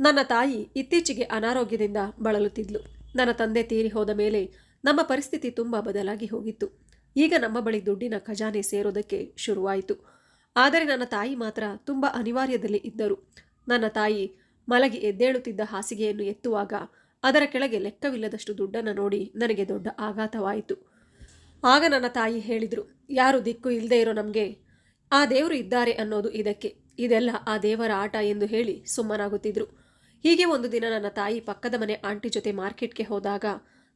ನನ್ನ ತಾಯಿ ಇತ್ತೀಚೆಗೆ ಅನಾರೋಗ್ಯದಿಂದ ಬಳಲುತ್ತಿದ್ಲು. ನನ್ನ ತಂದೆ ತೀರಿ ಹೋದ ಮೇಲೆ ನಮ್ಮ ಪರಿಸ್ಥಿತಿ ತುಂಬ ಬದಲಾಗಿ ಹೋಗಿತ್ತು. ಈಗ ನಮ್ಮ ಬಳಿ ದುಡ್ಡಿನ ಖಜಾನೆ ಸೇರೋದಕ್ಕೆ ಶುರುವಾಯಿತು. ಆದರೆ ನನ್ನ ತಾಯಿ ಮಾತ್ರ ತುಂಬ ಅನಿವಾರ್ಯದಲ್ಲಿ ಇದ್ದರು. ನನ್ನ ತಾಯಿ ಮಲಗಿ ಎದ್ದೇಳುತ್ತಿದ್ದ ಹಾಸಿಗೆಯನ್ನು ಎತ್ತುವಾಗ ಅದರ ಕೆಳಗೆ ಲೆಕ್ಕವಿಲ್ಲದಷ್ಟು ದುಡ್ಡನ್ನು ನೋಡಿ ನನಗೆ ದೊಡ್ಡ ಆಘಾತವಾಯಿತು. ಆಗ ನನ್ನ ತಾಯಿ ಹೇಳಿದರು, ಯಾರು ದಿಕ್ಕು ಇಲ್ಲದೆ ಇರೋ ನಮಗೆ? ಆ ದೇವರು ಇದ್ದಾರೆ ಅನ್ನೋದು ಇದಕ್ಕೆ. ಇದೆಲ್ಲ ಆ ದೇವರ ಆಟ ಎಂದು ಹೇಳಿ ಸುಮ್ಮನಾಗುತ್ತಿದ್ರು. ಹೀಗೆ ಒಂದು ದಿನ ನನ್ನ ತಾಯಿ ಪಕ್ಕದ ಮನೆ ಆಂಟಿ ಜೊತೆ ಮಾರ್ಕೆಟ್ಗೆ ಹೋದಾಗ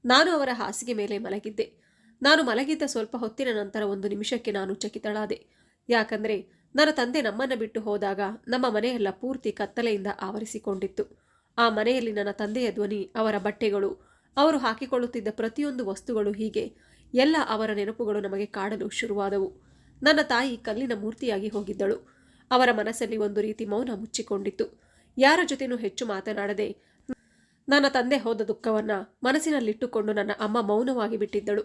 ನಾನು ಅವರ ಹಾಸಿಗೆ ಮೇಲೆ ಮಲಗಿದ್ದೆ. ನಾನು ಮಲಗಿದ್ದ ಸ್ವಲ್ಪ ಹೊತ್ತಿನ ನಂತರ ಒಂದು ನಿಮಿಷಕ್ಕೆ ನಾನು ಚಕಿತಳಾದೆ. ಯಾಕಂದರೆ ನನ್ನ ತಂದೆ ನಮ್ಮನ್ನು ಬಿಟ್ಟು ಹೋದಾಗ ನಮ್ಮ ಮನೆಯೆಲ್ಲ ಪೂರ್ತಿ ಕತ್ತಲೆಯಿಂದ ಆವರಿಸಿಕೊಂಡಿತ್ತು. ಆ ಮನೆಯಲ್ಲಿ ನನ್ನ ತಂದೆಯ ಧ್ವನಿ, ಅವರ ಬಟ್ಟೆಗಳು, ಅವರು ಹಾಕಿಕೊಳ್ಳುತ್ತಿದ್ದ ಪ್ರತಿಯೊಂದು ವಸ್ತುಗಳು ಹೀಗೆ ಎಲ್ಲ ಅವರ ನೆನಪುಗಳು ನಮಗೆ ಕಾಡಲು ಶುರುವಾದವು. ನನ್ನ ತಾಯಿ ಕಲ್ಲಿನ ಮೂರ್ತಿಯಾಗಿ ಹೋಗಿದ್ದಳು. ಅವರ ಮನಸ್ಸಲ್ಲಿ ಒಂದು ರೀತಿ ಮೌನ ಮುಚ್ಚಿಕೊಂಡಿತ್ತು. ಯಾರ ಜೊತೆನೂ ಹೆಚ್ಚು ಮಾತನಾಡದೆ ನನ್ನ ತಂದೆ ಹೋದ ದುಃಖವನ್ನ ಮನಸ್ಸಿನಲ್ಲಿಟ್ಟುಕೊಂಡು ನನ್ನ ಅಮ್ಮ ಮೌನವಾಗಿ ಬಿಟ್ಟಿದ್ದಳು.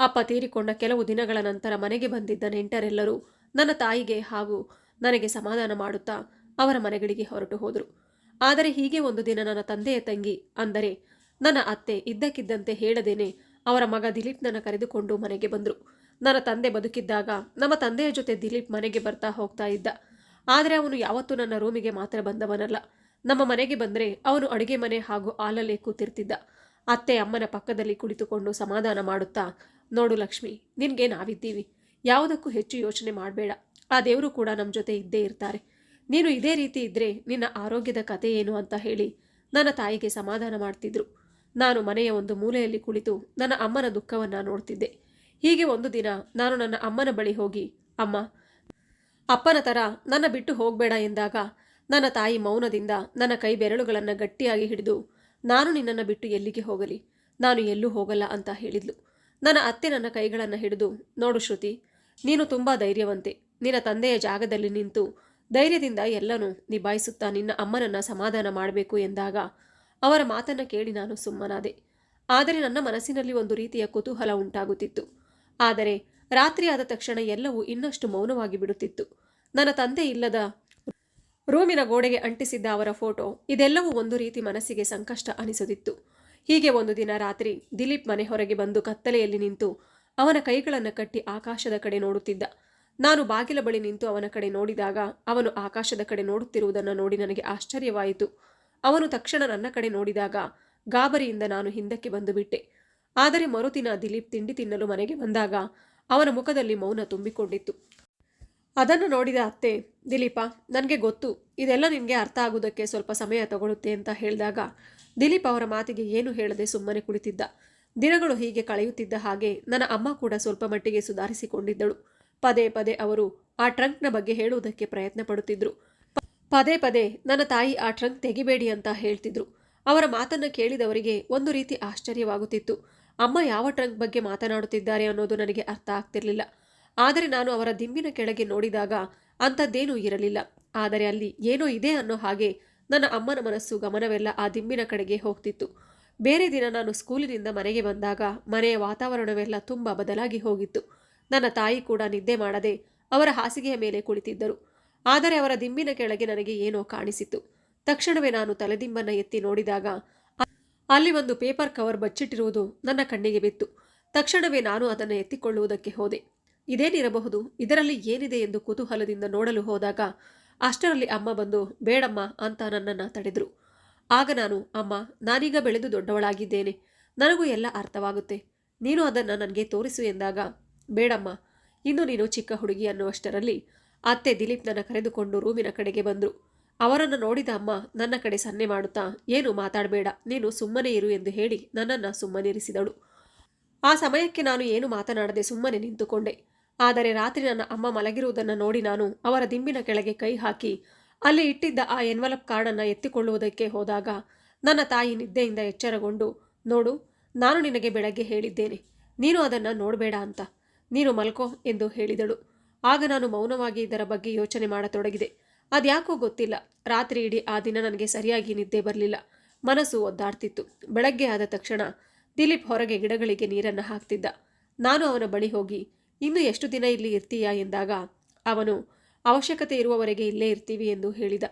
ಅಪ್ಪ ತೀರಿಕೊಂಡ ಕೆಲವು ದಿನಗಳ ನಂತರ ಮನೆಗೆ ಬಂದಿದ್ದ ನೆಂಟರೆಲ್ಲರೂ ನನ್ನ ತಾಯಿಗೆ ಹಾಗೂ ನನಗೆ ಸಮಾಧಾನ ಮಾಡುತ್ತಾ ಅವರ ಮನೆಗಳಿಗೆ ಹೊರಟು ಹೋದರು. ಆದರೆ ಹೀಗೆ ಒಂದು ದಿನ ನನ್ನ ತಂದೆಯ ತಂಗಿ ಅಂದರೆ ನನ್ನ ಅತ್ತೆ ಇದ್ದಕ್ಕಿದ್ದಂತೆ ಹೇಳದೇನೆ ಅವರ ಮಗ ದಿಲೀಪ್ ನನ್ನ ಕರೆದುಕೊಂಡು ಮನೆಗೆ ಬಂದರು. ನನ್ನ ತಂದೆ ಬದುಕಿದ್ದಾಗ ನಮ್ಮ ತಂದೆಯ ಜೊತೆ ದಿಲೀಪ್ ಮನೆಗೆ ಬರ್ತಾ ಹೋಗ್ತಾ ಇದ್ದ. ಆದರೆ ಅವನು ಯಾವತ್ತೂ ನನ್ನ ರೂಮಿಗೆ ಮಾತ್ರ ಬಂದವನಲ್ಲ. ನಮ್ಮ ಮನೆಗೆ ಬಂದರೆ ಅವನು ಅಡುಗೆ ಮನೆ ಹಾಗೂ ಹಾಲಲ್ಲೇ ಕೂತಿರ್ತಿದ್ದ. ಅತ್ತೆ ಅಮ್ಮನ ಪಕ್ಕದಲ್ಲಿ ಕುಳಿತುಕೊಂಡು ಸಮಾಧಾನ ಮಾಡುತ್ತಾ, ನೋಡು ಲಕ್ಷ್ಮಿ, ನಿನಗೆ ನಾವಿದ್ದೀವಿ. ಯಾವುದಕ್ಕೂ ಹೆಚ್ಚು ಯೋಚನೆ ಮಾಡಬೇಡ. ಆ ದೇವರು ಕೂಡ ನಮ್ಮ ಜೊತೆ ಇದ್ದೇ ಇರ್ತಾರೆ. ನೀನು ಇದೇ ರೀತಿ ಇದ್ದರೆ ನಿನ್ನ ಆರೋಗ್ಯದ ಕತೆ ಏನು ಅಂತ ಹೇಳಿ ನನ್ನ ತಾಯಿಗೆ ಸಮಾಧಾನ ಮಾಡ್ತಿದ್ರು. ನಾನು ಮನೆಯ ಒಂದು ಮೂಲೆಯಲ್ಲಿ ಕುಳಿತು ನನ್ನ ಅಮ್ಮನ ದುಃಖವನ್ನು ನೋಡ್ತಿದ್ದೆ. ಹೀಗೆ ಒಂದು ದಿನ ನಾನು ನನ್ನ ಅಮ್ಮನ ಬಳಿ ಹೋಗಿ, ಅಮ್ಮ ಅಪ್ಪನ ಥರ ನನ್ನ ಬಿಟ್ಟು ಹೋಗಬೇಡ ಎಂದಾಗ ನನ್ನ ತಾಯಿ ಮೌನದಿಂದ ನನ್ನ ಕೈ ಬೆರಳುಗಳನ್ನು ಗಟ್ಟಿಯಾಗಿ ಹಿಡಿದು, ನಾನು ನಿನ್ನನ್ನು ಬಿಟ್ಟು ಎಲ್ಲಿಗೆ ಹೋಗಲಿ? ನಾನು ಎಲ್ಲೂ ಹೋಗಲ್ಲ ಅಂತ ಹೇಳಿದ್ಲು. ನನ್ನ ಅತ್ತೆ ನನ್ನ ಕೈಗಳನ್ನು ಹಿಡಿದು, ನೋಡು ಶ್ರುತಿ, ನೀನು ತುಂಬ ಧೈರ್ಯವಂತೆ. ನಿನ್ನ ತಂದೆಯ ಜಾಗದಲ್ಲಿ ನಿಂತು ಧೈರ್ಯದಿಂದ ಎಲ್ಲನೂ ನಿಭಾಯಿಸುತ್ತಾ ನಿನ್ನ ಅಮ್ಮನನ್ನು ಸಮಾಧಾನ ಮಾಡಬೇಕು ಎಂದಾಗ ಅವರ ಮಾತನ್ನು ಕೇಳಿ ನಾನು ಸುಮ್ಮನಾದೆ. ಆದರೆ ನನ್ನ ಮನಸ್ಸಿನಲ್ಲಿ ಒಂದು ರೀತಿಯ ಕುತೂಹಲ ಉಂಟಾಗುತ್ತಿತ್ತು. ಆದರೆ ರಾತ್ರಿ ಆದ ತಕ್ಷಣ ಎಲ್ಲವೂ ಇನ್ನಷ್ಟು ಮೌನವಾಗಿ ಬಿಡುತ್ತಿತ್ತು. ನನ್ನ ತಂದೆ ಇಲ್ಲದ ರೂಮಿನ ಗೋಡೆಗೆ ಅಂಟಿಸಿದ್ದ ಅವರ ಫೋಟೋ, ಇದೆಲ್ಲವೂ ಒಂದು ರೀತಿ ಮನಸ್ಸಿಗೆ ಸಂಕಷ್ಟ ಅನಿಸುತ್ತಿತ್ತು ಹೀಗೆ ಒಂದು ದಿನ ರಾತ್ರಿ ದಿಲೀಪ್ ಮನೆ ಹೊರಗೆ ಬಂದು ಕತ್ತಲೆಯಲ್ಲಿ ನಿಂತು ಅವನ ಕೈಗಳನ್ನು ಕಟ್ಟಿ ಆಕಾಶದ ಕಡೆ ನೋಡುತ್ತಿದ್ದ. ನಾನು ಬಾಗಿಲ ಬಳಿ ನಿಂತು ಅವನ ಕಡೆ ನೋಡಿದಾಗ ಅವನು ಆಕಾಶದ ಕಡೆ ನೋಡುತ್ತಿರುವುದನ್ನು ನೋಡಿ ನನಗೆ ಆಶ್ಚರ್ಯವಾಯಿತು. ಅವನು ತಕ್ಷಣ ನನ್ನ ಕಡೆ ನೋಡಿದಾಗ ಗಾಬರಿಯಿಂದ ನಾನು ಹಿಂದಕ್ಕೆ ಬಂದು ಬಿಟ್ಟೆ ಆದರೆ ಮರುದಿನ ದಿಲೀಪ್ ತಿಂಡಿ ತಿನ್ನಲು ಮನೆಗೆ ಬಂದಾಗ ಅವನ ಮುಖದಲ್ಲಿ ಮೌನ ತುಂಬಿಕೊಂಡಿತ್ತು. ಅದನ್ನು ನೋಡಿದ ಅತ್ತೆ, ದಿಲೀಪ, ನನಗೆ ಗೊತ್ತು, ಇದೆಲ್ಲ ನಿನಗೆ ಅರ್ಥ ಆಗುವುದಕ್ಕೆ ಸ್ವಲ್ಪ ಸಮಯ ತಗೊಳುತ್ತೆ ಅಂತ ಹೇಳಿದಾಗ, ದಿಲೀಪ್ ಅವರ ಮಾತಿಗೆ ಏನು ಹೇಳದೆ ಸುಮ್ಮನೆ ಕುಳಿತಿದ್ದ. ದಿನಗಳು ಹೀಗೆ ಕಳೆಯುತ್ತಿದ್ದ ಹಾಗೆ ನನ್ನ ಅಮ್ಮ ಕೂಡ ಸ್ವಲ್ಪ ಮಟ್ಟಿಗೆ ಸುಧಾರಿಸಿಕೊಂಡಿದ್ದಳು. ಪದೇ ಪದೇ ಅವರು ಆ ಟ್ರಂಕ್ನ ಬಗ್ಗೆ ಹೇಳುವುದಕ್ಕೆ ಪ್ರಯತ್ನ ಪಡುತ್ತಿದ್ದರು ಪದೇ ಪದೇ, ನನ್ನ ತಾಯಿ ಆ ಟ್ರಂಕ್ ತೆಗಿಬೇಡಿ ಅಂತ ಹೇಳ್ತಿದ್ರು. ಅವರ ಮಾತನ್ನು ಕೇಳಿದವರಿಗೆ ಒಂದು ರೀತಿ ಆಶ್ಚರ್ಯವಾಗುತ್ತಿತ್ತು. ಅಮ್ಮ ಯಾವ ಟ್ರಂಕ್ ಬಗ್ಗೆ ಮಾತನಾಡುತ್ತಿದ್ದಾರೆ ಅನ್ನೋದು ನನಗೆ ಅರ್ಥ ಆಗ್ತಿರಲಿಲ್ಲ. ಆದರೆ ನಾನು ಅವರ ದಿಂಬಿನ ಕೆಳಗೆ ನೋಡಿದಾಗ ಅಂಥದ್ದೇನೂ ಇರಲಿಲ್ಲ. ಆದರೆ ಅಲ್ಲಿ ಏನೋ ಇದೆ ಅನ್ನೋ ಹಾಗೆ ನನ್ನ ಅಮ್ಮನ ಮನಸ್ಸು ಗಮನವೆಲ್ಲ ಆ ದಿಂಬಿನ ಕಡೆಗೆ ಹೋಗ್ತಿತ್ತು. ಬೇರೆ ದಿನ ನಾನು ಸ್ಕೂಲಿನಿಂದ ಮನೆಗೆ ಬಂದಾಗ ಮನೆಯ ವಾತಾವರಣವೆಲ್ಲ ತುಂಬ ಬದಲಾಗಿ ಹೋಗಿತ್ತು. ನನ್ನ ತಾಯಿ ಕೂಡ ನಿದ್ದೆ ಮಾಡದೆ ಅವರ ಹಾಸಿಗೆಯ ಮೇಲೆ ಕುಳಿತಿದ್ದರು. ಆದರೆ ಅವರ ದಿಂಬಿನ ಕೆಳಗೆ ನನಗೆ ಏನೋ ಕಾಣಿಸಿತು ತಕ್ಷಣವೇ ನಾನು ತಲೆದಿಂಬನ್ನು ಎತ್ತಿ ನೋಡಿದಾಗ ಅಲ್ಲಿ ಒಂದು ಪೇಪರ್ ಕವರ್ ಬಚ್ಚಿಟ್ಟಿರುವುದು ನನ್ನ ಕಣ್ಣಿಗೆ ಬಿತ್ತು. ತಕ್ಷಣವೇ ನಾನು ಅದನ್ನು ಎತ್ತಿಕೊಳ್ಳುವುದಕ್ಕೆ ಹೋದೆ. ಇದೇನಿರಬಹುದು? ಇದರಲ್ಲಿ ಏನಿದೆ ಎಂದು ಕುತೂಹಲದಿಂದ ನೋಡಲು ಹೋದಾಗ ಅಷ್ಟರಲ್ಲಿ ಅಮ್ಮ ಬಂದು, ಬೇಡಮ್ಮ ಅಂತ ನನ್ನನ್ನು ತಡೆದರು. ಆಗ ನಾನು, ಅಮ್ಮ, ನಾನೀಗ ಬೆಳೆದು ದೊಡ್ಡವಳಾಗಿದ್ದೇನೆ. ನನಗೂ ಎಲ್ಲ ಅರ್ಥವಾಗುತ್ತೆ. ನೀನು ಅದನ್ನು ನನಗೆ ತೋರಿಸು ಎಂದಾಗ, ಬೇಡಮ್ಮ, ಇನ್ನು ನೀನು ಚಿಕ್ಕ ಹುಡುಗಿ ಅನ್ನುವಷ್ಟರಲ್ಲಿ ಅತ್ತೆ ದಿಲೀಪ್ನನ್ನು ಕರೆದುಕೊಂಡು ರೂಮಿನ ಕಡೆಗೆ ಬಂದರು. ಅವರನ್ನು ನೋಡಿದ ಅಮ್ಮ, ನನ್ನ ಕಡೆ ಸನ್ನೆ ಮಾಡುತ್ತಾ? ಏನು ಮಾತಾಡಬೇಡ. ನೀನು ಸುಮ್ಮನೆ ಇರು ಎಂದು ಹೇಳಿ ನನ್ನನ್ನು ಸುಮ್ಮನಿರಿಸಿದಳು. ಆ ಸಮಯಕ್ಕೆ ನಾನು ಏನು ಮಾತನಾಡದೆ ಸುಮ್ಮನೆ ನಿಂತುಕೊಂಡೆ. ಆದರೆ ರಾತ್ರಿ ನನ್ನ ಅಮ್ಮ ಮಲಗಿರುವುದನ್ನು ನೋಡಿ ನಾನು ಅವರ ದಿಂಬಿನ ಕೆಳಗೆ ಕೈ ಹಾಕಿ, ಅಲ್ಲಿ ಇಟ್ಟಿದ್ದ ಆ ಎನ್ವಲಪ್ ಕಾರ್ಡನ್ನು ಎತ್ತಿಕೊಳ್ಳುವುದಕ್ಕೆ ಹೋದಾಗ ನನ್ನ ತಾಯಿ ನಿದ್ದೆಯಿಂದ ಎಚ್ಚರಗೊಂಡು, ನೋಡು, ನಾನು ನಿನಗೆ ಬೆಳಗ್ಗೆ ಹೇಳಿದ್ದೇನೆ. ನೀನು ಅದನ್ನು ನೋಡಬೇಡ ಅಂತ. ನೀನು ಮಲ್ಕೋ ಎಂದು ಹೇಳಿದಳು. ಆಗ ನಾನು ಮೌನವಾಗಿ ಇದರ ಬಗ್ಗೆ ಯೋಚನೆ ಮಾಡತೊಡಗಿದೆ. ಅದ್ಯಾಕೋ ಗೊತ್ತಿಲ್ಲ. ರಾತ್ರಿ ಇಡೀ ಆ ದಿನ ನನಗೆ ಸರಿಯಾಗಿ ನಿದ್ದೆ ಬರಲಿಲ್ಲ. ಮನಸ್ಸು ಒದ್ದಾಡ್ತಿತ್ತು. ಬೆಳಗ್ಗೆ ಆದ ತಕ್ಷಣ ದಿಲೀಪ್ ಹೊರಗೆ ಗಿಡಗಳಿಗೆ ನೀರನ್ನು ಹಾಕ್ತಿದ್ದ. ನಾನು ಅವನ ಬಳಿ ಹೋಗಿ, ಇನ್ನು ಎಷ್ಟು ದಿನ ಇಲ್ಲಿ ಇರ್ತೀಯಾ? ಎಂದಾಗ, ಅವನು, ಅವಶ್ಯಕತೆ ಇರುವವರೆಗೆ ಇಲ್ಲೇ ಇರ್ತೀವಿ ಎಂದು ಹೇಳಿದ.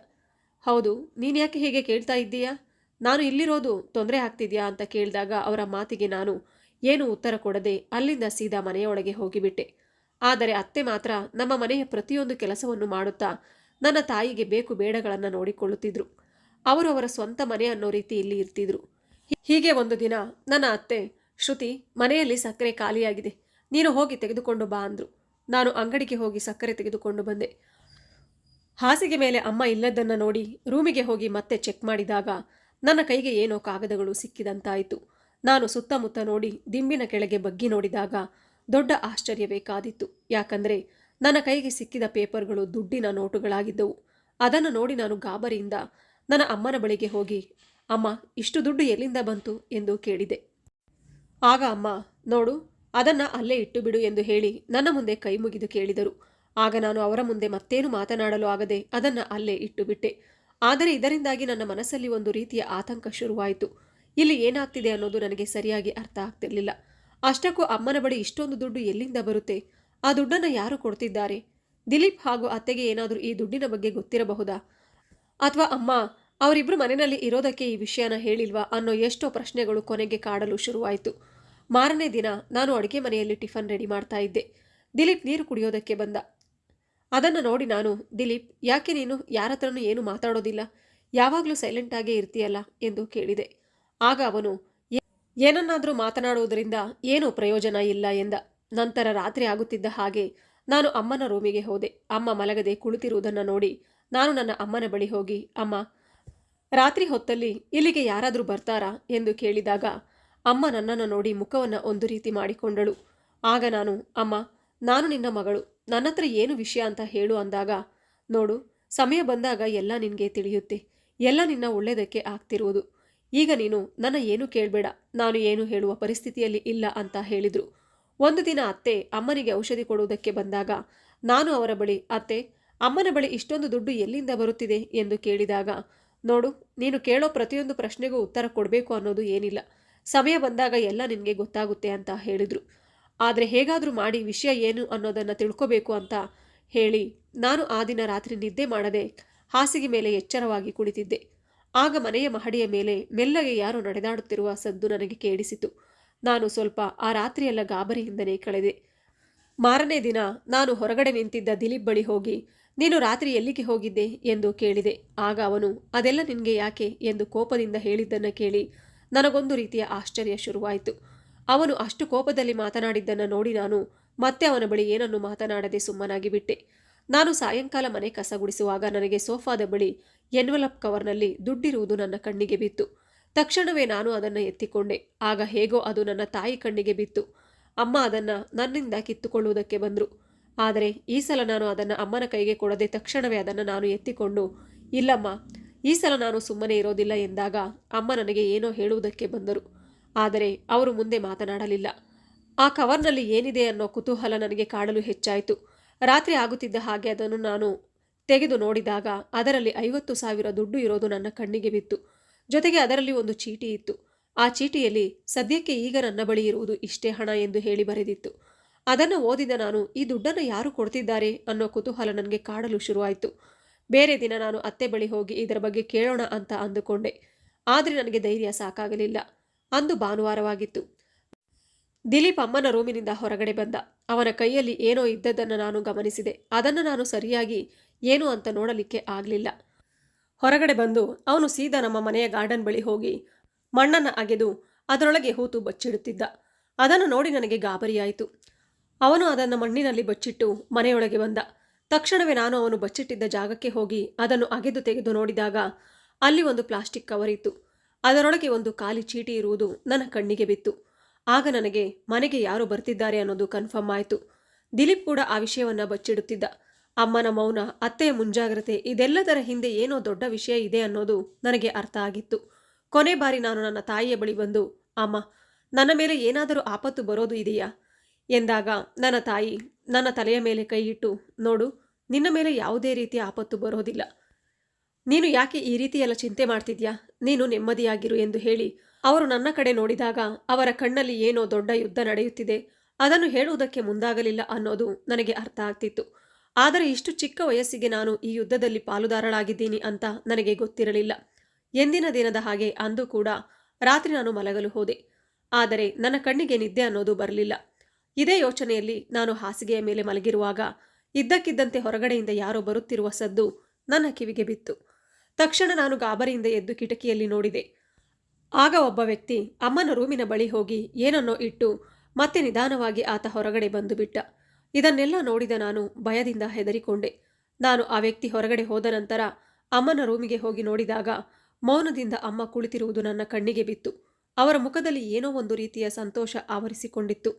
ಹೌದು, ನೀನು ಯಾಕೆ ಹೀಗೆ ಕೇಳ್ತಾ ಇದ್ದೀಯಾ? ನಾನು ಇಲ್ಲಿರೋದು ತೊಂದರೆ ಆಗ್ತಿದ್ಯಾ? ಅಂತ ಕೇಳಿದಾಗ ಅವರ ಮಾತಿಗೆ ನಾನು ಏನು ಉತ್ತರ ಕೊಡದೆ ಅಲ್ಲಿಂದ ಸೀದಾ ಮನೆಯೊಳಗೆ ಹೋಗಿಬಿಟ್ಟೆ. ಆದರೆ ಅತ್ತೆ ಮಾತ್ರ ನಮ್ಮ ಮನೆಯ ಪ್ರತಿಯೊಂದು ಕೆಲಸವನ್ನು ಮಾಡುತ್ತಾ ನನ್ನ ತಾಯಿಗೆ ಬೇಕು ಬೇಡಗಳನ್ನು ನೋಡಿಕೊಳ್ಳುತ್ತಿದ್ರು. ಅವರು ಅವರ ಸ್ವಂತ ಮನೆ ಅನ್ನೋ ರೀತಿ ಇಲ್ಲಿ ಇರ್ತಿದ್ರು. ಹೀಗೆ ಒಂದು ದಿನ ನನ್ನ ಅತ್ತೆ, ಶ್ರುತಿ ಮನೆಯಲ್ಲಿ ಸಕ್ಕರೆ ಖಾಲಿಯಾಗಿದೆ. ನೀನು ಹೋಗಿ ತೆಗೆದುಕೊಂಡು ಬಾ ಅಂದ್ರು. ನಾನು ಅಂಗಡಿಗೆ ಹೋಗಿ ಸಕ್ಕರೆ ತೆಗೆದುಕೊಂಡು ಬಂದೆ. ಹಾಸಿಗೆ ಮೇಲೆ ಅಮ್ಮ ಇಲ್ಲದನ್ನು ನೋಡಿ ರೂಮಿಗೆ ಹೋಗಿ ಮತ್ತೆ ಚೆಕ್ ಮಾಡಿದಾಗ ನನ್ನ ಕೈಗೆ ಏನೋ ಕಾಗದಗಳು ಸಿಕ್ಕಿದಂತಾಯಿತು. ನಾನು ಸುತ್ತಮುತ್ತ ನೋಡಿ ದಿಂಬಿನ ಕೆಳಗೆ ಬಗ್ಗಿ ನೋಡಿದಾಗ ದೊಡ್ಡ ಆಶ್ಚರ್ಯವೇ ಕಾದಿತ್ತು ಯಾಕಂದರೆ ನನ್ನ ಕೈಗೆ ಸಿಕ್ಕಿದ ಪೇಪರ್ಗಳು ದುಡ್ಡಿನ ನೋಟುಗಳಾಗಿದ್ದವು. ಅದನ್ನು ನೋಡಿ ನಾನು ಗಾಬರಿಯಿಂದ ನನ್ನ ಅಮ್ಮನ ಬಳಿಗೆ ಹೋಗಿ, ಅಮ್ಮ, ಇಷ್ಟು ದುಡ್ಡು ಎಲ್ಲಿಂದ ಬಂತು? ಎಂದು ಕೇಳಿದೆ. ಆಗ ಅಮ್ಮ, ನೋಡು, ಅದನ್ನು ಅಲ್ಲೇ ಇಟ್ಟು ಬಿಡು ಎಂದು ಹೇಳಿ ನನ್ನ ಮುಂದೆ ಕೈ ಮುಗಿದು ಕೇಳಿದರು. ಆಗ ನಾನು ಅವರ ಮುಂದೆ ಮತ್ತೇನು ಮಾತನಾಡಲು ಆಗದೆ ಅದನ್ನು ಅಲ್ಲೇ ಇಟ್ಟು ಬಿಟ್ಟೆ ಆದರೆ ಇದರಿಂದಾಗಿ ನನ್ನ ಮನಸ್ಸಲ್ಲಿ ಒಂದು ರೀತಿಯ ಆತಂಕ ಶುರುವಾಯಿತು. ಇಲ್ಲಿ ಏನಾಗ್ತಿದೆ ಅನ್ನೋದು ನನಗೆ ಸರಿಯಾಗಿ ಅರ್ಥ ಆಗ್ತಿರಲಿಲ್ಲ. ಅಷ್ಟಕ್ಕೂ ಅಮ್ಮನ ಬಳಿ ಇಷ್ಟೊಂದು ದುಡ್ಡು ಎಲ್ಲಿಂದ ಬರುತ್ತೆ? ಆ ದುಡ್ಡನ್ನು ಯಾರು ಕೊಡ್ತಿದ್ದಾರೆ? ದಿಲೀಪ್ ಹಾಗೂ ಅತ್ತೆಗೆ ಏನಾದರೂ ಈ ದುಡ್ಡಿನ ಬಗ್ಗೆ ಗೊತ್ತಿರಬಹುದಾ? ಅಥವಾ ಅಮ್ಮ ಅವರಿಬ್ಬರು ಮನೆಯಲ್ಲಿ ಇರೋದಕ್ಕೆ ಈ ವಿಷಯನ ಹೇಳಿಲ್ವಾ ಅನ್ನೋ ಎಷ್ಟೋ ಪ್ರಶ್ನೆಗಳು ಕೊನೆಗೆ ಕಾಡಲು ಶುರುವಾಯಿತು. ಮಾರನೇ ದಿನ ನಾನು ಅಡುಗೆ ಮನೆಯಲ್ಲಿ ಟಿಫನ್ ರೆಡಿ ಮಾಡ್ತಾ ಇದ್ದೆ. ದಿಲೀಪ್ ನೀರು ಕುಡಿಯೋದಕ್ಕೆ ಬಂದ. ಅದನ್ನು ನೋಡಿ ನಾನು, ದಿಲೀಪ್, ಯಾಕೆ ನೀನು ಯಾರ ಹತ್ರನೂ ಏನು ಮಾತಾಡೋದಿಲ್ಲ? ಯಾವಾಗಲೂ ಸೈಲೆಂಟಾಗೇ ಇರ್ತೀಯಲ್ಲ? ಎಂದು ಕೇಳಿದೆ. ಆಗ ಅವನು ಏನನ್ನಾದರೂ ಮಾತನಾಡುವುದರಿಂದ ಏನೂ ಪ್ರಯೋಜನ ಇಲ್ಲ ಎಂದ. ನಂತರ ರಾತ್ರಿ ಆಗುತ್ತಿದ್ದ ಹಾಗೆ ನಾನು ಅಮ್ಮನ ರೂಮಿಗೆ ಹೋದೆ. ಅಮ್ಮ ಮಲಗದೆ ಕುಳಿತಿರುವುದನ್ನು ನೋಡಿ ನಾನು ನನ್ನ ಅಮ್ಮನ ಬಳಿ ಹೋಗಿ, ಅಮ್ಮ, ರಾತ್ರಿ ಹೊತ್ತಲ್ಲಿ ಇಲ್ಲಿಗೆ ಯಾರಾದರೂ ಬರ್ತಾರಾ? ಎಂದು ಕೇಳಿದಾಗ ಅಮ್ಮ ನನ್ನನ್ನು ನೋಡಿ ಮುಖವನ್ನು ಒಂದು ರೀತಿ ಮಾಡಿಕೊಂಡಳು. ಆಗ ನಾನು, ಅಮ್ಮ, ನಾನು ನಿನ್ನ ಮಗಳು. ನನ್ನ ಹತ್ರ ಏನು ವಿಷಯ ಅಂತ ಹೇಳು ಅಂದಾಗ, ನೋಡು, ಸಮಯ ಬಂದಾಗ ಎಲ್ಲ ನಿನಗೆ ತಿಳಿಯುತ್ತೆ. ಎಲ್ಲ ನಿನ್ನ ಒಳ್ಳೆಯದಕ್ಕೆ ಆಗ್ತಿರುವುದು. ಈಗ ನೀನು ನನ್ನ ಏನು ಕೇಳಬೇಡ, ನಾನು ಏನು ಹೇಳುವ ಪರಿಸ್ಥಿತಿಯಲ್ಲಿ ಇಲ್ಲ ಅಂತ ಹೇಳಿದರು. ಒಂದು ದಿನ ಅತ್ತೆ ಅಮ್ಮನಿಗೆ ಔಷಧಿ ಕೊಡುವುದಕ್ಕೆ ಬಂದಾಗ, ನಾನು ಅವರ ಬಳಿ, ಅತ್ತೆ, ಅಮ್ಮನ ಬಳಿ ಇಷ್ಟೊಂದು ದುಡ್ಡು ಎಲ್ಲಿಂದ ಬರುತ್ತಿದೆ? ಎಂದು ಕೇಳಿದಾಗ, ನೋಡು, ನೀನು ಕೇಳೋ ಪ್ರತಿಯೊಂದು ಪ್ರಶ್ನೆಗೂ ಉತ್ತರ ಕೊಡಬೇಕು ಅನ್ನೋದು ಏನಿಲ್ಲ. ಸಮಯ ಬಂದಾಗ ಎಲ್ಲ ನಿನಗೆ ಗೊತ್ತಾಗುತ್ತೆ ಅಂತ ಹೇಳಿದರು. ಆದರೆ ಹೇಗಾದರೂ ಮಾಡಿ ವಿಷಯ ಏನು ಅನ್ನೋದನ್ನು ತಿಳ್ಕೋಬೇಕು ಅಂತ ಹೇಳಿ, ನಾನು ಆ ದಿನ ರಾತ್ರಿ ನಿದ್ದೆ ಮಾಡದೆ ಹಾಸಿಗೆ ಮೇಲೆ ಎಚ್ಚರವಾಗಿ ಕುಳಿತಿದ್ದೆ. ಆಗ ಮನೆಯ ಮಹಡಿಯ ಮೇಲೆ ಮೆಲ್ಲಗೆ ಯಾರೋ ನಡೆದಾಡುತ್ತಿರುವ ಸದ್ದು ನನಗೆ ಕೇಳಿಸಿತು. ನಾನು ಸ್ವಲ್ಪ ಆ ರಾತ್ರಿಯೆಲ್ಲ ಗಾಬರಿಯಿಂದನೇ ಕಳೆದೆ. ಮಾರನೇ ದಿನ ನಾನು ಹೊರಗಡೆ ನಿಂತಿದ್ದ ದಿಲೀಪ್ ಬಳಿ ಹೋಗಿ, ನೀನು ರಾತ್ರಿ ಎಲ್ಲಿಗೆ ಹೋಗಿದ್ದೆ? ಎಂದು ಕೇಳಿದೆ. ಆಗ ಅವನು, ಅದೆಲ್ಲ ನಿನಗೆ ಯಾಕೆ? ಎಂದು ಕೋಪದಿಂದ ಹೇಳಿದ್ದನ್ನು ಕೇಳಿ ನನಗೊಂದು ರೀತಿಯ ಆಶ್ಚರ್ಯ ಶುರುವಾಯಿತು. ಅವನು ಅಷ್ಟು ಕೋಪದಲ್ಲಿ ಮಾತನಾಡಿದ್ದನ್ನು ನೋಡಿ ನಾನು ಮತ್ತೆ ಅವನ ಬಳಿ ಏನನ್ನು ಮಾತನಾಡದೆ ಸುಮ್ಮನಾಗಿ ಬಿಟ್ಟೆ. ನಾನು ಸಾಯಂಕಾಲ ಮನೆ ಕಸಗುಡಿಸುವಾಗ ನನಗೆ ಸೋಫಾದ ಬಳಿ ಎನ್ವಲಪ್ ಕವರ್ನಲ್ಲಿ ದುಡ್ಡಿರುವುದು ನನ್ನ ಕಣ್ಣಿಗೆ ಬಿತ್ತು. ತಕ್ಷಣವೇ ನಾನು ಅದನ್ನು ಎತ್ತಿಕೊಂಡೆ. ಆಗ ಹೇಗೋ ಅದು ನನ್ನ ತಾಯಿ ಕಣ್ಣಿಗೆ ಬಿತ್ತು. ಅಮ್ಮ ಅದನ್ನು ನನ್ನಿಂದ ಕಿತ್ತುಕೊಳ್ಳುವುದಕ್ಕೆ ಬಂದರು. ಆದರೆ ಈ ಸಲ ನಾನು ಅದನ್ನು ಅಮ್ಮನ ಕೈಗೆ ಕೊಡದೆ ತಕ್ಷಣವೇ ಅದನ್ನು ನಾನು ಎತ್ತಿಕೊಂಡು, ಇಲ್ಲಮ್ಮ, ಈ ಸಲ ನಾನು ಸುಮ್ಮನೆ ಇರೋದಿಲ್ಲ ಎಂದಾಗ ಅಮ್ಮ ನನಗೆ ಏನೋ ಹೇಳುವುದಕ್ಕೆ ಬಂದರು. ಆದರೆ ಅವರು ಮುಂದೆ ಮಾತನಾಡಲಿಲ್ಲ. ಆ ಕವರ್ನಲ್ಲಿ ಏನಿದೆ ಅನ್ನೋ ಕುತೂಹಲ ನನಗೆ ಕಾಡಲು ಹೆಚ್ಚಾಯಿತು. ರಾತ್ರಿ ಆಗುತ್ತಿದ್ದ ಹಾಗೆ ಅದನ್ನು ನಾನು ತೆಗೆದು ನೋಡಿದಾಗ ಅದರಲ್ಲಿ ಐವತ್ತು ಸಾವಿರ ದುಡ್ಡು ಇರೋದು ನನ್ನ ಕಣ್ಣಿಗೆ ಬಿತ್ತು. ಜೊತೆಗೆ ಅದರಲ್ಲಿ ಒಂದು ಚೀಟಿ ಇತ್ತು. ಆ ಚೀಟಿಯಲ್ಲಿ, ಸದ್ಯಕ್ಕೆ ಈಗ ನನ್ನ ಬಳಿ ಇರುವುದು ಇಷ್ಟೇ ಹಣ ಎಂದು ಹೇಳಿ ಬರೆದಿತ್ತು. ಅದನ್ನು ಓದಿದ ನಾನು, ಈ ದುಡ್ಡನ್ನು ಯಾರು ಕೊಡ್ತಿದ್ದಾರೆ? ಅನ್ನೋ ಕುತೂಹಲ ನನಗೆ ಕಾಡಲು ಶುರುವಾಯಿತು. ಬೇರೆ ದಿನ ನಾನು ಅತ್ತೆ ಬಳಿ ಹೋಗಿ ಇದರ ಬಗ್ಗೆ ಕೇಳೋಣ ಅಂತ ಅಂದುಕೊಂಡೆ. ಆದರೆ ನನಗೆ ಧೈರ್ಯ ಸಾಕಾಗಲಿಲ್ಲ. ಅಂದು ಭಾನುವಾರವಾಗಿತ್ತು. ದಿಲೀಪ್ ಅಮ್ಮನ ರೂಮಿನಿಂದ ಹೊರಗಡೆ ಬಂದ. ಅವನ ಕೈಯಲ್ಲಿ ಏನೋ ಇದ್ದದ್ದನ್ನು ನಾನು ಗಮನಿಸಿದೆ. ಅದನ್ನು ನಾನು ಸರಿಯಾಗಿ ಏನು ಅಂತ ನೋಡಲಿಕ್ಕೆ ಆಗಲಿಲ್ಲ. ಹೊರಗಡೆ ಬಂದು ಅವನು ಸೀದಾ ನಮ್ಮ ಮನೆಯ ಗಾರ್ಡನ್ ಬಳಿ ಹೋಗಿ ಮಣ್ಣನ್ನು ಅಗೆದು ಅದರೊಳಗೆ ಹೂತು ಬಚ್ಚಿಡುತ್ತಿದ್ದ. ಅದನ್ನು ನೋಡಿ ನನಗೆ ಗಾಬರಿಯಾಯಿತು. ಅವನು ಅದನ್ನು ಮಣ್ಣಿನಲ್ಲಿ ಬಚ್ಚಿಟ್ಟು ಮನೆಯೊಳಗೆ ಬಂದ. ತಕ್ಷಣವೇ ನಾನು ಅವನು ಬಚ್ಚಿಟ್ಟಿದ್ದ ಜಾಗಕ್ಕೆ ಹೋಗಿ ಅದನ್ನು ಅಗೆದು ತೆಗೆದು ನೋಡಿದಾಗ ಅಲ್ಲಿ ಒಂದು ಪ್ಲಾಸ್ಟಿಕ್ ಕವರ್ ಇತ್ತು. ಅದರೊಳಗೆ ಒಂದು ಖಾಲಿ ಚೀಟಿ ಇರುವುದು ನನ್ನ ಕಣ್ಣಿಗೆ ಬಿತ್ತು. ಆಗ ನನಗೆ ಮನೆಗೆ ಯಾರು ಬರ್ತಿದ್ದಾರೆ ಅನ್ನೋದು ಕನ್ಫರ್ಮ್ ಆಯಿತು. ದಿಲೀಪ್ ಕೂಡ ಆ ವಿಷಯವನ್ನು ಬಚ್ಚಿಡುತ್ತಿದ್ದ. ಅಮ್ಮನ ಮೌನ ಅತ್ತೆಯ ಮುಂಜಾಗ್ರತೆ ಇದೆಲ್ಲದರ ಹಿಂದೆ ಏನೋ ದೊಡ್ಡ ವಿಷಯ ಇದೆ ಅನ್ನೋದು ನನಗೆ ಅರ್ಥ ಆಗಿತ್ತು. ಕೊನೆ ಬಾರಿ ನಾನು ನನ್ನ ತಾಯಿಯ ಬಳಿ ಬಂದು, ಅಮ್ಮ, ನನ್ನ ಮೇಲೆ ಏನಾದರೂ ಆಪತ್ತು ಬರೋದು ಇದೆಯಾ? ಎಂದಾಗ ನನ್ನ ತಾಯಿ ನನ್ನ ತಲೆಯ ಮೇಲೆ ಕೈಯಿಟ್ಟು ನೋಡು, ನಿನ್ನ ಮೇಲೆ ಯಾವುದೇ ರೀತಿಯ ಆಪತ್ತು ಬರೋದಿಲ್ಲ. ನೀನು ಯಾಕೆ ಈ ರೀತಿಯೆಲ್ಲ ಚಿಂತೆ ಮಾಡ್ತಿದ್ಯಾ? ನೀನು ನೆಮ್ಮದಿಯಾಗಿರು ಎಂದು ಹೇಳಿ, ಅವರು ನನ್ನ ಕಡೆ ನೋಡಿದಾಗ ಅವರ ಕಣ್ಣಲ್ಲಿ ಏನೋ ದೊಡ್ಡ ಯುದ್ಧ ನಡೆಯುತ್ತಿದೆ. ಅದನ್ನು ಹೇಳುವುದಕ್ಕೆ ಮುಂದಾಗಲಿಲ್ಲ ಅನ್ನೋದು ನನಗೆ ಅರ್ಥ ಆಗ್ತಿತ್ತು. ಆದರೆ ಇಷ್ಟು ಚಿಕ್ಕ ವಯಸ್ಸಿಗೆ ನಾನು ಈ ಯುದ್ಧದಲ್ಲಿ ಪಾಲುದಾರಳಾಗಿದ್ದೀನಿ ಅಂತ ನನಗೆ ಗೊತ್ತಿರಲಿಲ್ಲ. ಎಂದಿನ ದಿನದ ಹಾಗೆ ಅಂದು ಕೂಡ ರಾತ್ರಿ ನಾನು ಮಲಗಲು ಹೋದೆ. ಆದರೆ ನನ್ನ ಕಣ್ಣಿಗೆ ನಿದ್ದೆ ಅನ್ನೋದು ಬರಲಿಲ್ಲ. ಇದೇ ಯೋಚನೆಯಲ್ಲಿ ನಾನು ಹಾಸಿಗೆಯ ಮೇಲೆ ಮಲಗಿರುವಾಗ ಇದ್ದಕ್ಕಿದ್ದಂತೆ ಹೊರಗಡೆಯಿಂದ ಯಾರೋ ಬರುತ್ತಿರುವ ಸದ್ದು ನನ್ನ ಕಿವಿಗೆ ಬಿತ್ತು. ತಕ್ಷಣ ನಾನು ಗಾಬರಿಯಿಂದ ಎದ್ದು ಕಿಟಕಿಯಲ್ಲಿ ನೋಡಿದೆ. ಆಗ ಒಬ್ಬ ವ್ಯಕ್ತಿ ಅಮ್ಮನ ರೂಮಿನ ಬಳಿ ಹೋಗಿ ಏನನ್ನೋ ಇಟ್ಟು ಮತ್ತೆ ನಿಧಾನವಾಗಿ ಆತ ಹೊರಗಡೆ ಬಂದು ಬಿಟ್ಟ. ಇದನ್ನೆಲ್ಲ ನೋಡಿದ ನಾನು ಭಯದಿಂದ ಹೆದರಿಕೊಂಡೆ. ನಾನು ಆ ವ್ಯಕ್ತಿ ಹೊರಗಡೆ ಹೋದ ನಂತರ ಅಮ್ಮನ ರೂಮಿಗೆ ಹೋಗಿ ನೋಡಿದಾಗ ಮೌನದಿಂದ ಅಮ್ಮ ಕುಳಿತಿರುವುದು ನನ್ನ ಕಣ್ಣಿಗೆ ಬಿತ್ತು. ಅವರ ಮುಖದಲ್ಲಿ ಏನೋ ಒಂದು ರೀತಿಯ ಸಂತೋಷ ಆವರಿಸಿಕೊಂಡಿತ್ತು.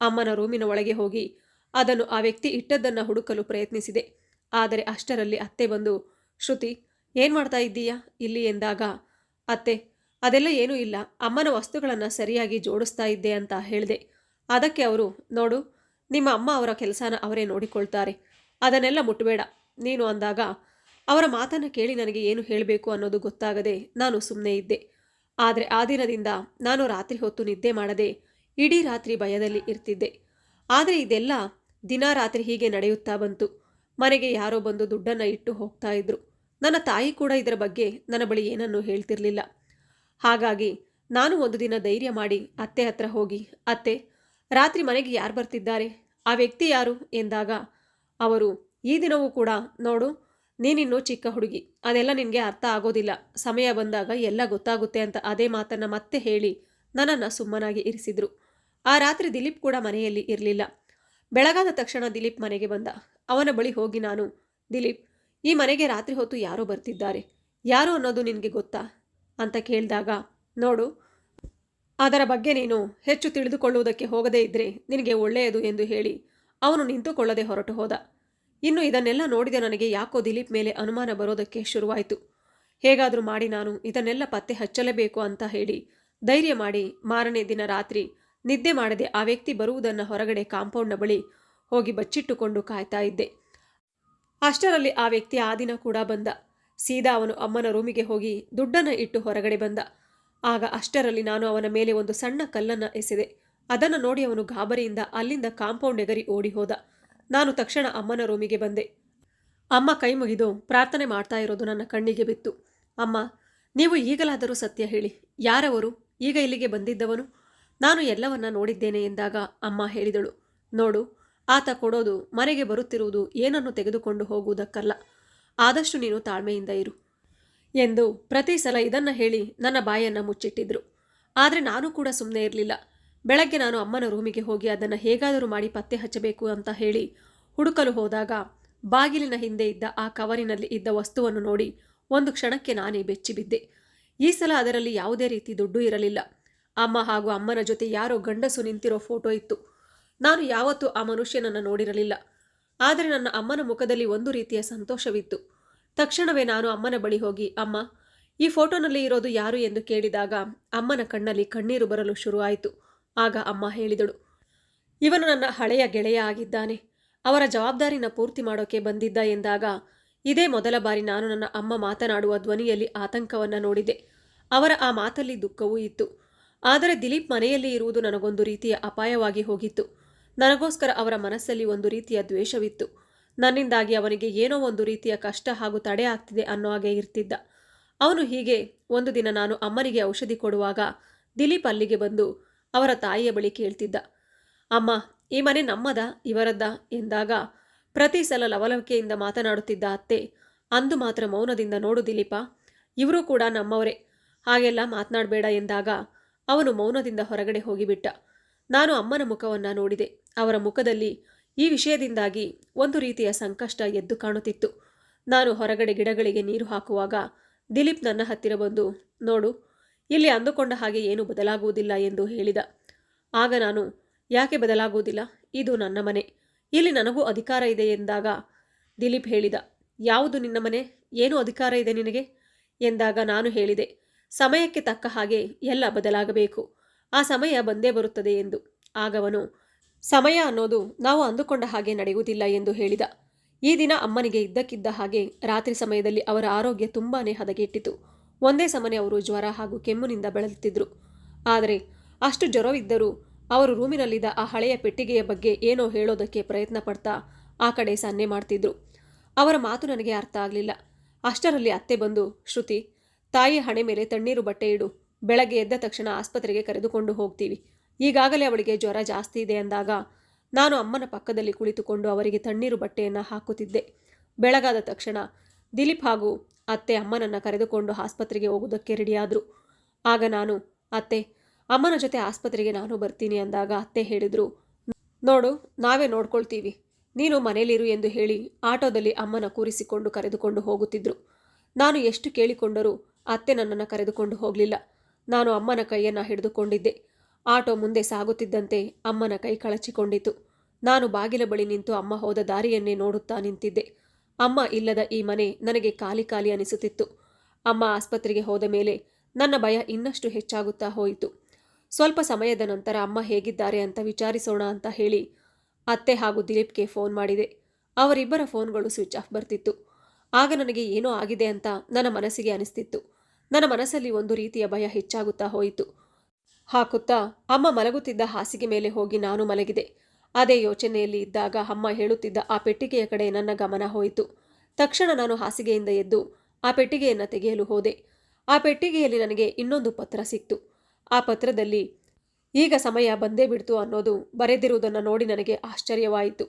ಅಮ್ಮನ ರೂಮಿನ ಒಳಗೆ ಹೋಗಿ ಅದನ್ನು ಆ ವ್ಯಕ್ತಿ ಇಟ್ಟದ್ದನ್ನು ಹುಡುಕಲು ಪ್ರಯತ್ನಿಸಿದೆ. ಆದರೆ ಅಷ್ಟರಲ್ಲಿ ಅತ್ತೆ ಬಂದು, ಶ್ರುತಿ, ಏನು ಮಾಡ್ತಾ ಇದ್ದೀಯಾ? ಇಲ್ಲಿ ಎಂದಾಗ, ಅತ್ತೆ, ಅದೆಲ್ಲ ಏನೂ ಇಲ್ಲ. ಅಮ್ಮನ ವಸ್ತುಗಳನ್ನು ಸರಿಯಾಗಿ ಜೋಡಿಸ್ತಾ ಇದ್ದೆ ಅಂತ ಹೇಳಿದೆ. ಅದಕ್ಕೆ ಅವರು, ನೋಡು ನಿಮ್ಮ ಅಮ್ಮ ಅವರ ಕೆಲಸನ ಅವರೇ ನೋಡಿಕೊಳ್ತಾರೆ. ಅದನ್ನೆಲ್ಲ ಮುಟ್ಟಬೇಡ ನೀನು ಅಂದಾಗ, ಅವರ ಮಾತನ್ನು ಕೇಳಿ ನನಗೆ ಏನು ಹೇಳಬೇಕು ಅನ್ನೋದು ಗೊತ್ತಾಗದೆ ನಾನು ಸುಮ್ಮನೆ ಇದ್ದೆ. ಆದರೆ ಆ ದಿನದಿಂದ ನಾನು ರಾತ್ರಿ ಹೊತ್ತು ನಿದ್ದೆ ಮಾಡದೆ ಇಡೀ ರಾತ್ರಿ ಭಯದಲ್ಲಿ ಇರ್ತಿದ್ದೆ. ಆದರೆ ಇದೆಲ್ಲ ದಿನ ರಾತ್ರಿ ಹೀಗೆ ನಡೆಯುತ್ತಾ ಬಂತು. ಮನೆಗೆ ಯಾರೋ ಬಂದು ದುಡ್ಡನ್ನು ಇಟ್ಟು ಹೋಗ್ತಾ ಇದ್ರು. ನನ್ನ ತಾಯಿ ಕೂಡ ಇದರ ಬಗ್ಗೆ ನನ್ನ ಬಳಿ ಏನನ್ನೂ ಹೇಳ್ತಿರ್ಲಿಲ್ಲ. ಹಾಗಾಗಿ ನಾನು ಒಂದು ದಿನ ಧೈರ್ಯ ಮಾಡಿ ಅತ್ತೆ ಹತ್ರ ಹೋಗಿ, ಅತ್ತೆ ರಾತ್ರಿ ಮನೆಗೆ ಯಾರು ಬರ್ತಿದ್ದಾರೆ? ಆ ವ್ಯಕ್ತಿ ಯಾರು? ಎಂದಾಗ, ಅವರು, ಈ ದಿನವೂ ಕೂಡ ನೋಡು, ನೀನಿನ್ನೂ ಚಿಕ್ಕ ಹುಡುಗಿ. ಅದೆಲ್ಲ ನಿನಗೆ ಅರ್ಥ ಆಗೋದಿಲ್ಲ. ಸಮಯ ಬಂದಾಗ ಎಲ್ಲ ಗೊತ್ತಾಗುತ್ತೆ ಅಂತ ಅದೇ ಮಾತನ್ನು ಮತ್ತೆ ಹೇಳಿ ನನ್ನನ್ನು ಸುಮ್ಮನಾಗಿ ಇರಿಸಿದ್ರು. ಆ ರಾತ್ರಿ ದಿಲೀಪ್ ಕೂಡ ಮನೆಯಲ್ಲಿ ಇರಲಿಲ್ಲ. ಬೆಳಗಾದ ತಕ್ಷಣ ದಿಲೀಪ್ ಮನೆಗೆ ಬಂದ. ಅವನ ಬಳಿ ಹೋಗಿ ನಾನು, ದಿಲೀಪ್, ಈ ಮನೆಗೆ ರಾತ್ರಿ ಹೊತ್ತು ಯಾರೋ ಬರ್ತಿದ್ದಾರೆ? ಯಾರು ಅನ್ನೋದು ನಿನಗೆ ಗೊತ್ತಾ? ಅಂತ ಕೇಳಿದಾಗ, ನೋಡು ಅದರ ಬಗ್ಗೆ ನೀನು ಹೆಚ್ಚು ತಿಳಿದುಕೊಳ್ಳುವುದಕ್ಕೆ ಹೋಗದೇ ಇದ್ದರೆ ನಿನಗೆ ಒಳ್ಳೆಯದು ಎಂದು ಹೇಳಿ ಅವನು ನಿಂತುಕೊಳ್ಳದೆ ಹೊರಟು ಹೋದ. ಇನ್ನು ಇದನ್ನೆಲ್ಲ ನೋಡಿದ ನನಗೆ ಯಾಕೋ ದಿಲೀಪ್ ಮೇಲೆ ಅನುಮಾನ ಬರೋದಕ್ಕೆ ಶುರುವಾಯಿತು. ಹೇಗಾದರೂ ಮಾಡಿ ನಾನು ಇದನ್ನೆಲ್ಲ ಪತ್ತೆ ಹಚ್ಚಲೇಬೇಕು ಅಂತ ಹೇಳಿ ಧೈರ್ಯ ಮಾಡಿ ಮಾರನೇ ದಿನ ರಾತ್ರಿ ನಿದ್ದೆ ಮಾಡದೆ ಆ ವ್ಯಕ್ತಿ ಬರುವುದನ್ನು ಹೊರಗಡೆ ಕಾಂಪೌಂಡ್ನ ಬಳಿ ಹೋಗಿ ಬಚ್ಚಿಟ್ಟುಕೊಂಡು ಕಾಯ್ತಾ ಇದ್ದೆ. ಅಷ್ಟರಲ್ಲಿ ಆ ವ್ಯಕ್ತಿ ಆ ದಿನ ಕೂಡ ಬಂದ. ಸೀದಾ ಅವನು ಅಮ್ಮನ ರೂಮಿಗೆ ಹೋಗಿ ದುಡ್ಡನ್ನು ಇಟ್ಟು ಹೊರಗಡೆ ಬಂದ. ಆಗ ಅಷ್ಟರಲ್ಲಿ ನಾನು ಅವನ ಮೇಲೆ ಒಂದು ಸಣ್ಣ ಕಲ್ಲನ್ನು ಎಸೆದೆ. ಅದನ್ನು ನೋಡಿ ಅವನು ಗಾಬರಿಯಿಂದ ಅಲ್ಲಿಂದ ಕಾಂಪೌಂಡ್ ಎಗರಿ ಓಡಿ ಹೋದ. ನಾನು ತಕ್ಷಣ ಅಮ್ಮನ ರೂಮಿಗೆ ಬಂದೆ. ಅಮ್ಮ ಕೈ ಮುಗಿದು ಪ್ರಾರ್ಥನೆ ಮಾಡ್ತಾ ಇರೋದು ನನ್ನ ಕಣ್ಣಿಗೆ ಬಿತ್ತು. ಅಮ್ಮ, ನೀವು ಈಗಲಾದರೂ ಸತ್ಯ ಹೇಳಿ. ಯಾರವರು? ಈಗ ಇಲ್ಲಿಗೆ ಬಂದಿದ್ದವನು? ನಾನು ಎಲ್ಲವನ್ನ ನೋಡಿದ್ದೇನೆ ಎಂದಾಗ ಅಮ್ಮ ಹೇಳಿದಳು. ನೋಡು, ಆತ ಕೊಡೋದು ಮನೆಗೆ ಬರುತ್ತಿರುವುದು ಏನನ್ನು ತೆಗೆದುಕೊಂಡು ಹೋಗುವುದಕ್ಕಲ್ಲ. ಆದಷ್ಟು ನೀನು ತಾಳ್ಮೆಯಿಂದ ಇರು. ಎಂದು ಪ್ರತಿ ಸಲ ಇದನ್ನು ಹೇಳಿ ನನ್ನ ಬಾಯನ್ನು ಮುಚ್ಚಿಟ್ಟಿದ್ರು. ಆದರೆ ನಾನು ಕೂಡ ಸುಮ್ಮನೆ ಇರಲಿಲ್ಲ. ಬೆಳಗ್ಗೆ ನಾನು ಅಮ್ಮನ ರೂಮಿಗೆ ಹೋಗಿ ಅದನ್ನು ಹೇಗಾದರೂ ಮಾಡಿ ಪತ್ತೆ ಹಚ್ಚಬೇಕು ಅಂತ ಹೇಳಿ ಹುಡುಕಲು ಹೋದಾಗ ಬಾಗಿಲಿನ ಹಿಂದೆ ಇದ್ದ ಆ ಕವರಿನಲ್ಲಿ ಇದ್ದ ವಸ್ತುವನ್ನು ನೋಡಿ ಒಂದು ಕ್ಷಣಕ್ಕೆ ನಾನೇ ಬೆಚ್ಚಿಬಿದ್ದೆ. ಈ ಸಲ ಅದರಲ್ಲಿ ಯಾವುದೇ ರೀತಿ ದುಡ್ಡು ಇರಲಿಲ್ಲ. ಅಮ್ಮ ಹಾಗೂ ಅಮ್ಮನ ಜೊತೆ ಯಾರೋ ಗಂಡಸು ನಿಂತಿರೋ ಫೋಟೋ ಇತ್ತು. ನಾನು ಯಾವತ್ತೂ ಆ ಮನುಷ್ಯನನ್ನು ನೋಡಿರಲಿಲ್ಲ. ಆದರೆ ನನ್ನ ಅಮ್ಮನ ಮುಖದಲ್ಲಿ ಒಂದು ರೀತಿಯ ಸಂತೋಷವಿತ್ತು. ತಕ್ಷಣವೇ ನಾನು ಅಮ್ಮನ ಬಳಿ ಹೋಗಿ, ಅಮ್ಮ, ಈ ಫೋಟೋನಲ್ಲಿ ಇರೋದು ಯಾರು ಎಂದು ಕೇಳಿದಾಗ ಅಮ್ಮನ ಕಣ್ಣಲ್ಲಿ ಕಣ್ಣೀರು ಬರಲು ಶುರುವಾಯಿತು. ಆಗ ಅಮ್ಮ ಹೇಳಿದಳು, ಇವನು ನನ್ನ ಹಳೆಯ ಗೆಳೆಯ ಆಗಿದ್ದಾನೆ. ಅವರ ಜವಾಬ್ದಾರಿನ ಪೂರ್ತಿ ಮಾಡೋಕೆ ಬಂದಿದ್ದ ಎಂದಾಗ ಇದೇ ಮೊದಲ ಬಾರಿ ನಾನು ನನ್ನ ಅಮ್ಮ ಮಾತನಾಡುವ ಧ್ವನಿಯಲ್ಲಿ ಆತಂಕವನ್ನು ನೋಡಿದೆ. ಅವರ ಆ ಮಾತಲ್ಲಿ ದುಃಖವೂ ಇತ್ತು. ಆದರೆ ದಿಲೀಪ್ ಮನೆಯಲ್ಲಿ ಇರುವುದು ನನಗೊಂದು ರೀತಿಯ ಅಪಾಯವಾಗಿ ಹೋಗಿತ್ತು. ನನಗೋಸ್ಕರ ಅವರ ಮನಸ್ಸಲ್ಲಿ ಒಂದು ರೀತಿಯ ದ್ವೇಷವಿತ್ತು. ನನ್ನಿಂದಾಗಿ ಅವನಿಗೆ ಏನೋ ಒಂದು ರೀತಿಯ ಕಷ್ಟ ಹಾಗೂ ತಡೆ ಆಗ್ತಿದೆ ಅನ್ನೋ ಹಾಗೆ ಇರ್ತಿದ್ದ. ಅವನು ಹೀಗೆ ಒಂದು ದಿನ ನಾನು ಅಮ್ಮನಿಗೆ ಔಷಧಿ ಕೊಡುವಾಗ ದಿಲೀಪ್ ಅಲ್ಲಿಗೆ ಬಂದು ಅವರ ತಾಯಿಯ ಬಳಿ ಕೇಳ್ತಿದ್ದ. ಅಮ್ಮ, ಈ ಮನೆ ನಮ್ಮದ, ಇವರದ್ದ? ಎಂದಾಗ ಪ್ರತಿ ಸಲ ಲವಲವಿಕೆಯಿಂದ ಮಾತನಾಡುತ್ತಿದ್ದ ಅತ್ತೆ. ಅಂದು ಮಾತ್ರ ಮೌನದಿಂದ ನೋಡು ದಿಲೀಪ, ಇವರೂ ಕೂಡ ನಮ್ಮವರೇ. ಹಾಗೆಲ್ಲ ಮಾತನಾಡಬೇಡ ಎಂದಾಗ ಅವನು ಮೌನದಿಂದ ಹೊರಗಡೆ ಹೋಗಿಬಿಟ್ಟ. ನಾನು ಅಮ್ಮನ ಮುಖವನ್ನು ನೋಡಿದೆ. ಅವರ ಮುಖದಲ್ಲಿ ಈ ವಿಷಯದಿಂದಾಗಿ ಒಂದು ರೀತಿಯ ಸಂಕಷ್ಟ ಎದ್ದು ಕಾಣುತ್ತಿತ್ತು. ನಾನು ಹೊರಗಡೆ ಗಿಡಗಳಿಗೆ ನೀರು ಹಾಕುವಾಗ ದಿಲೀಪ್ ನನ್ನ ಹತ್ತಿರ ಬಂದು, ನೋಡು, ಇಲ್ಲಿ ಅಂದುಕೊಂಡ ಹಾಗೆ ಏನು ಬದಲಾಗುವುದಿಲ್ಲ ಎಂದು ಹೇಳಿದ. ಆಗ ನಾನು, ಯಾಕೆ ಬದಲಾಗುವುದಿಲ್ಲ? ಇದು ನನ್ನ ಮನೆ. ಇಲ್ಲಿ ನನಗೂ ಅಧಿಕಾರ ಇದೆ ಎಂದಾಗ ದಿಲೀಪ್ ಹೇಳಿದ, ಯಾವುದು ನಿನ್ನ ಮನೆ? ಏನು ಅಧಿಕಾರ ಇದೆ ನಿನಗೆ? ಎಂದಾಗ ನಾನು ಹೇಳಿದೆ, ಸಮಯಕ್ಕೆ ತಕ್ಕ ಹಾಗೆ ಎಲ್ಲ ಬದಲಾಗಬೇಕು. ಆ ಸಮಯ ಬಂದೇ ಬರುತ್ತದೆ ಎಂದು. ಆಗವನು ಸಮಯ ಅನ್ನೋದು ನಾವು ಅಂದುಕೊಂಡ ಹಾಗೆ ನಡೆಯುವುದಿಲ್ಲ ಎಂದು ಹೇಳಿದ. ಈ ದಿನ ಅಮ್ಮನಿಗೆ ಇದ್ದಕ್ಕಿದ್ದ ಹಾಗೆ ರಾತ್ರಿ ಸಮಯದಲ್ಲಿ ಅವರ ಆರೋಗ್ಯ ತುಂಬಾನೇ ಹದಗೆಟ್ಟಿತು. ಒಂದೇ ಸಮನೆ ಅವರು ಜ್ವರ ಹಾಗೂ ಕೆಮ್ಮುನಿಂದ ಬಳಲುತ್ತಿದ್ದರು ಆದರೆ ಅಷ್ಟು ಜ್ವರವಿದ್ದರೂ ಅವರು ರೂಮಿನಲ್ಲಿದ್ದ ಆ ಹಳೆಯ ಪೆಟ್ಟಿಗೆಯ ಬಗ್ಗೆ ಏನೋ ಹೇಳೋದಕ್ಕೆ ಪ್ರಯತ್ನ ಪಡ್ತಾ ಆ ಕಡೆ ಸನ್ನೆ ಮಾಡ್ತಿದ್ರು. ಅವರ ಮಾತು ನನಗೆ ಅರ್ಥ ಆಗಲಿಲ್ಲ. ಅಷ್ಟರಲ್ಲಿ ಅತ್ತೆ ಬಂದು, ಶ್ರುತಿ ತಾಯಿ ಹಣೆ ಮೇಲೆ ತಣ್ಣೀರು ಬಟ್ಟೆ ಇಡು. ಬೆಳಗ್ಗೆ ಎದ್ದ ತಕ್ಷಣ ಆಸ್ಪತ್ರೆಗೆ ಕರೆದುಕೊಂಡು ಹೋಗ್ತೀವಿ. ಈಗಾಗಲೇ ಅವಳಿಗೆ ಜ್ವರ ಜಾಸ್ತಿ ಇದೆ ಅಂದಾಗ ನಾನು ಅಮ್ಮನ ಪಕ್ಕದಲ್ಲಿ ಕುಳಿತುಕೊಂಡು ಅವರಿಗೆ ತಣ್ಣೀರು ಬಟ್ಟೆಯನ್ನು ಹಾಕುತ್ತಿದ್ದೆ. ಬೆಳಗಾದ ತಕ್ಷಣ ದಿಲೀಪ್ ಹಾಗೂ ಅತ್ತೆ ಅಮ್ಮನನ್ನು ಕರೆದುಕೊಂಡು ಆಸ್ಪತ್ರೆಗೆ ಹೋಗೋದಕ್ಕೆ ರೆಡಿಯಾದರು. ಆಗ ನಾನು, ಅತ್ತೆ, ಅಮ್ಮನ ಜೊತೆ ಆಸ್ಪತ್ರೆಗೆ ನಾನು ಬರ್ತೀನಿ ಅಂದಾಗ ಅತ್ತೆ ಹೇಳಿದರು. ನೋಡು, ನಾವೇ ನೋಡ್ಕೊಳ್ತೀವಿ. ನೀನು ಮನೆಯಲ್ಲಿರು ಎಂದು ಹೇಳಿ ಆಟೋದಲ್ಲಿ ಅಮ್ಮನ ಕೂರಿಸಿಕೊಂಡು ಕರೆದುಕೊಂಡು ಹೋಗುತ್ತಿದ್ದರು ನಾನು ಎಷ್ಟು ಕೇಳಿಕೊಂಡರೂ ಅತ್ತೆ ನನ್ನನ್ನು ಕರೆದುಕೊಂಡು ಹೋಗಲಿಲ್ಲ. ನಾನು ಅಮ್ಮನ ಕೈಯನ್ನು ಹಿಡಿದುಕೊಂಡಿದ್ದೆ. ಆಟೋ ಮುಂದೆ ಸಾಗುತ್ತಿದ್ದಂತೆ ಅಮ್ಮನ ಕೈ ಕಳಚಿಕೊಂಡಿತು. ನಾನು ಬಾಗಿಲ ಬಳಿ ನಿಂತು ಅಮ್ಮ ಹೋದ ದಾರಿಯನ್ನೇ ನೋಡುತ್ತಾ ನಿಂತಿದ್ದೆ. ಅಮ್ಮ ಇಲ್ಲದ ಈ ಮನೆ ನನಗೆ ಖಾಲಿ ಖಾಲಿ ಅನಿಸುತ್ತಿತ್ತು. ಅಮ್ಮ ಆಸ್ಪತ್ರೆಗೆ ಹೋದ ಮೇಲೆ ನನ್ನ ಭಯ ಇನ್ನಷ್ಟು ಹೆಚ್ಚಾಗುತ್ತಾ ಹೋಯಿತು. ಸ್ವಲ್ಪ ಸಮಯದ ನಂತರ ಅಮ್ಮ ಹೇಗಿದ್ದಾರೆ ಅಂತ ವಿಚಾರಿಸೋಣ ಅಂತ ಹೇಳಿ ಅತ್ತೆ ಹಾಗೂ ದಿಲೀಪ್ಗೆ ಫೋನ್ ಮಾಡಿದೆ. ಅವರಿಬ್ಬರ ಫೋನ್ಗಳು ಸ್ವಿಚ್ ಆಫ್ ಬರ್ತಿತ್ತು. ಆಗ ನನಗೆ ಏನೋ ಆಗಿದೆ ಅಂತ ನನ್ನ ಮನಸ್ಸಿಗೆ ಅನಿಸ್ತಿತ್ತು. ನನ್ನ ಮನಸ್ಸಲ್ಲಿ ಒಂದು ರೀತಿಯ ಭಯ ಹೆಚ್ಚಾಗುತ್ತಾ ಹೋಯಿತು. ಹಾಕುತ್ತಾ ಅಮ್ಮ ಮಲಗುತ್ತಿದ್ದ ಹಾಸಿಗೆ ಮೇಲೆ ಹೋಗಿ ನಾನು ಮಲಗಿದೆ. ಅದೇ ಯೋಚನೆಯಲ್ಲಿ ಇದ್ದಾಗ ಅಮ್ಮ ಹೇಳುತ್ತಿದ್ದ ಆ ಪೆಟ್ಟಿಗೆಯ ಕಡೆ ನನ್ನ ಗಮನ ಹೋಯಿತು. ತಕ್ಷಣ ನಾನು ಹಾಸಿಗೆಯಿಂದ ಎದ್ದು ಆ ಪೆಟ್ಟಿಗೆಯನ್ನು ತೆಗೆಯಲು ಹೋದೆ. ಆ ಪೆಟ್ಟಿಗೆಯಲ್ಲಿ ನನಗೆ ಇನ್ನೊಂದು ಪತ್ರ ಸಿಕ್ತು. ಆ ಪತ್ರದಲ್ಲಿ, ಈಗ ಸಮಯ ಬಂದೇ ಬಿಡ್ತು ಅನ್ನೋದು ಬರೆದಿರುವುದನ್ನು ನೋಡಿ ನನಗೆ ಆಶ್ಚರ್ಯವಾಯಿತು.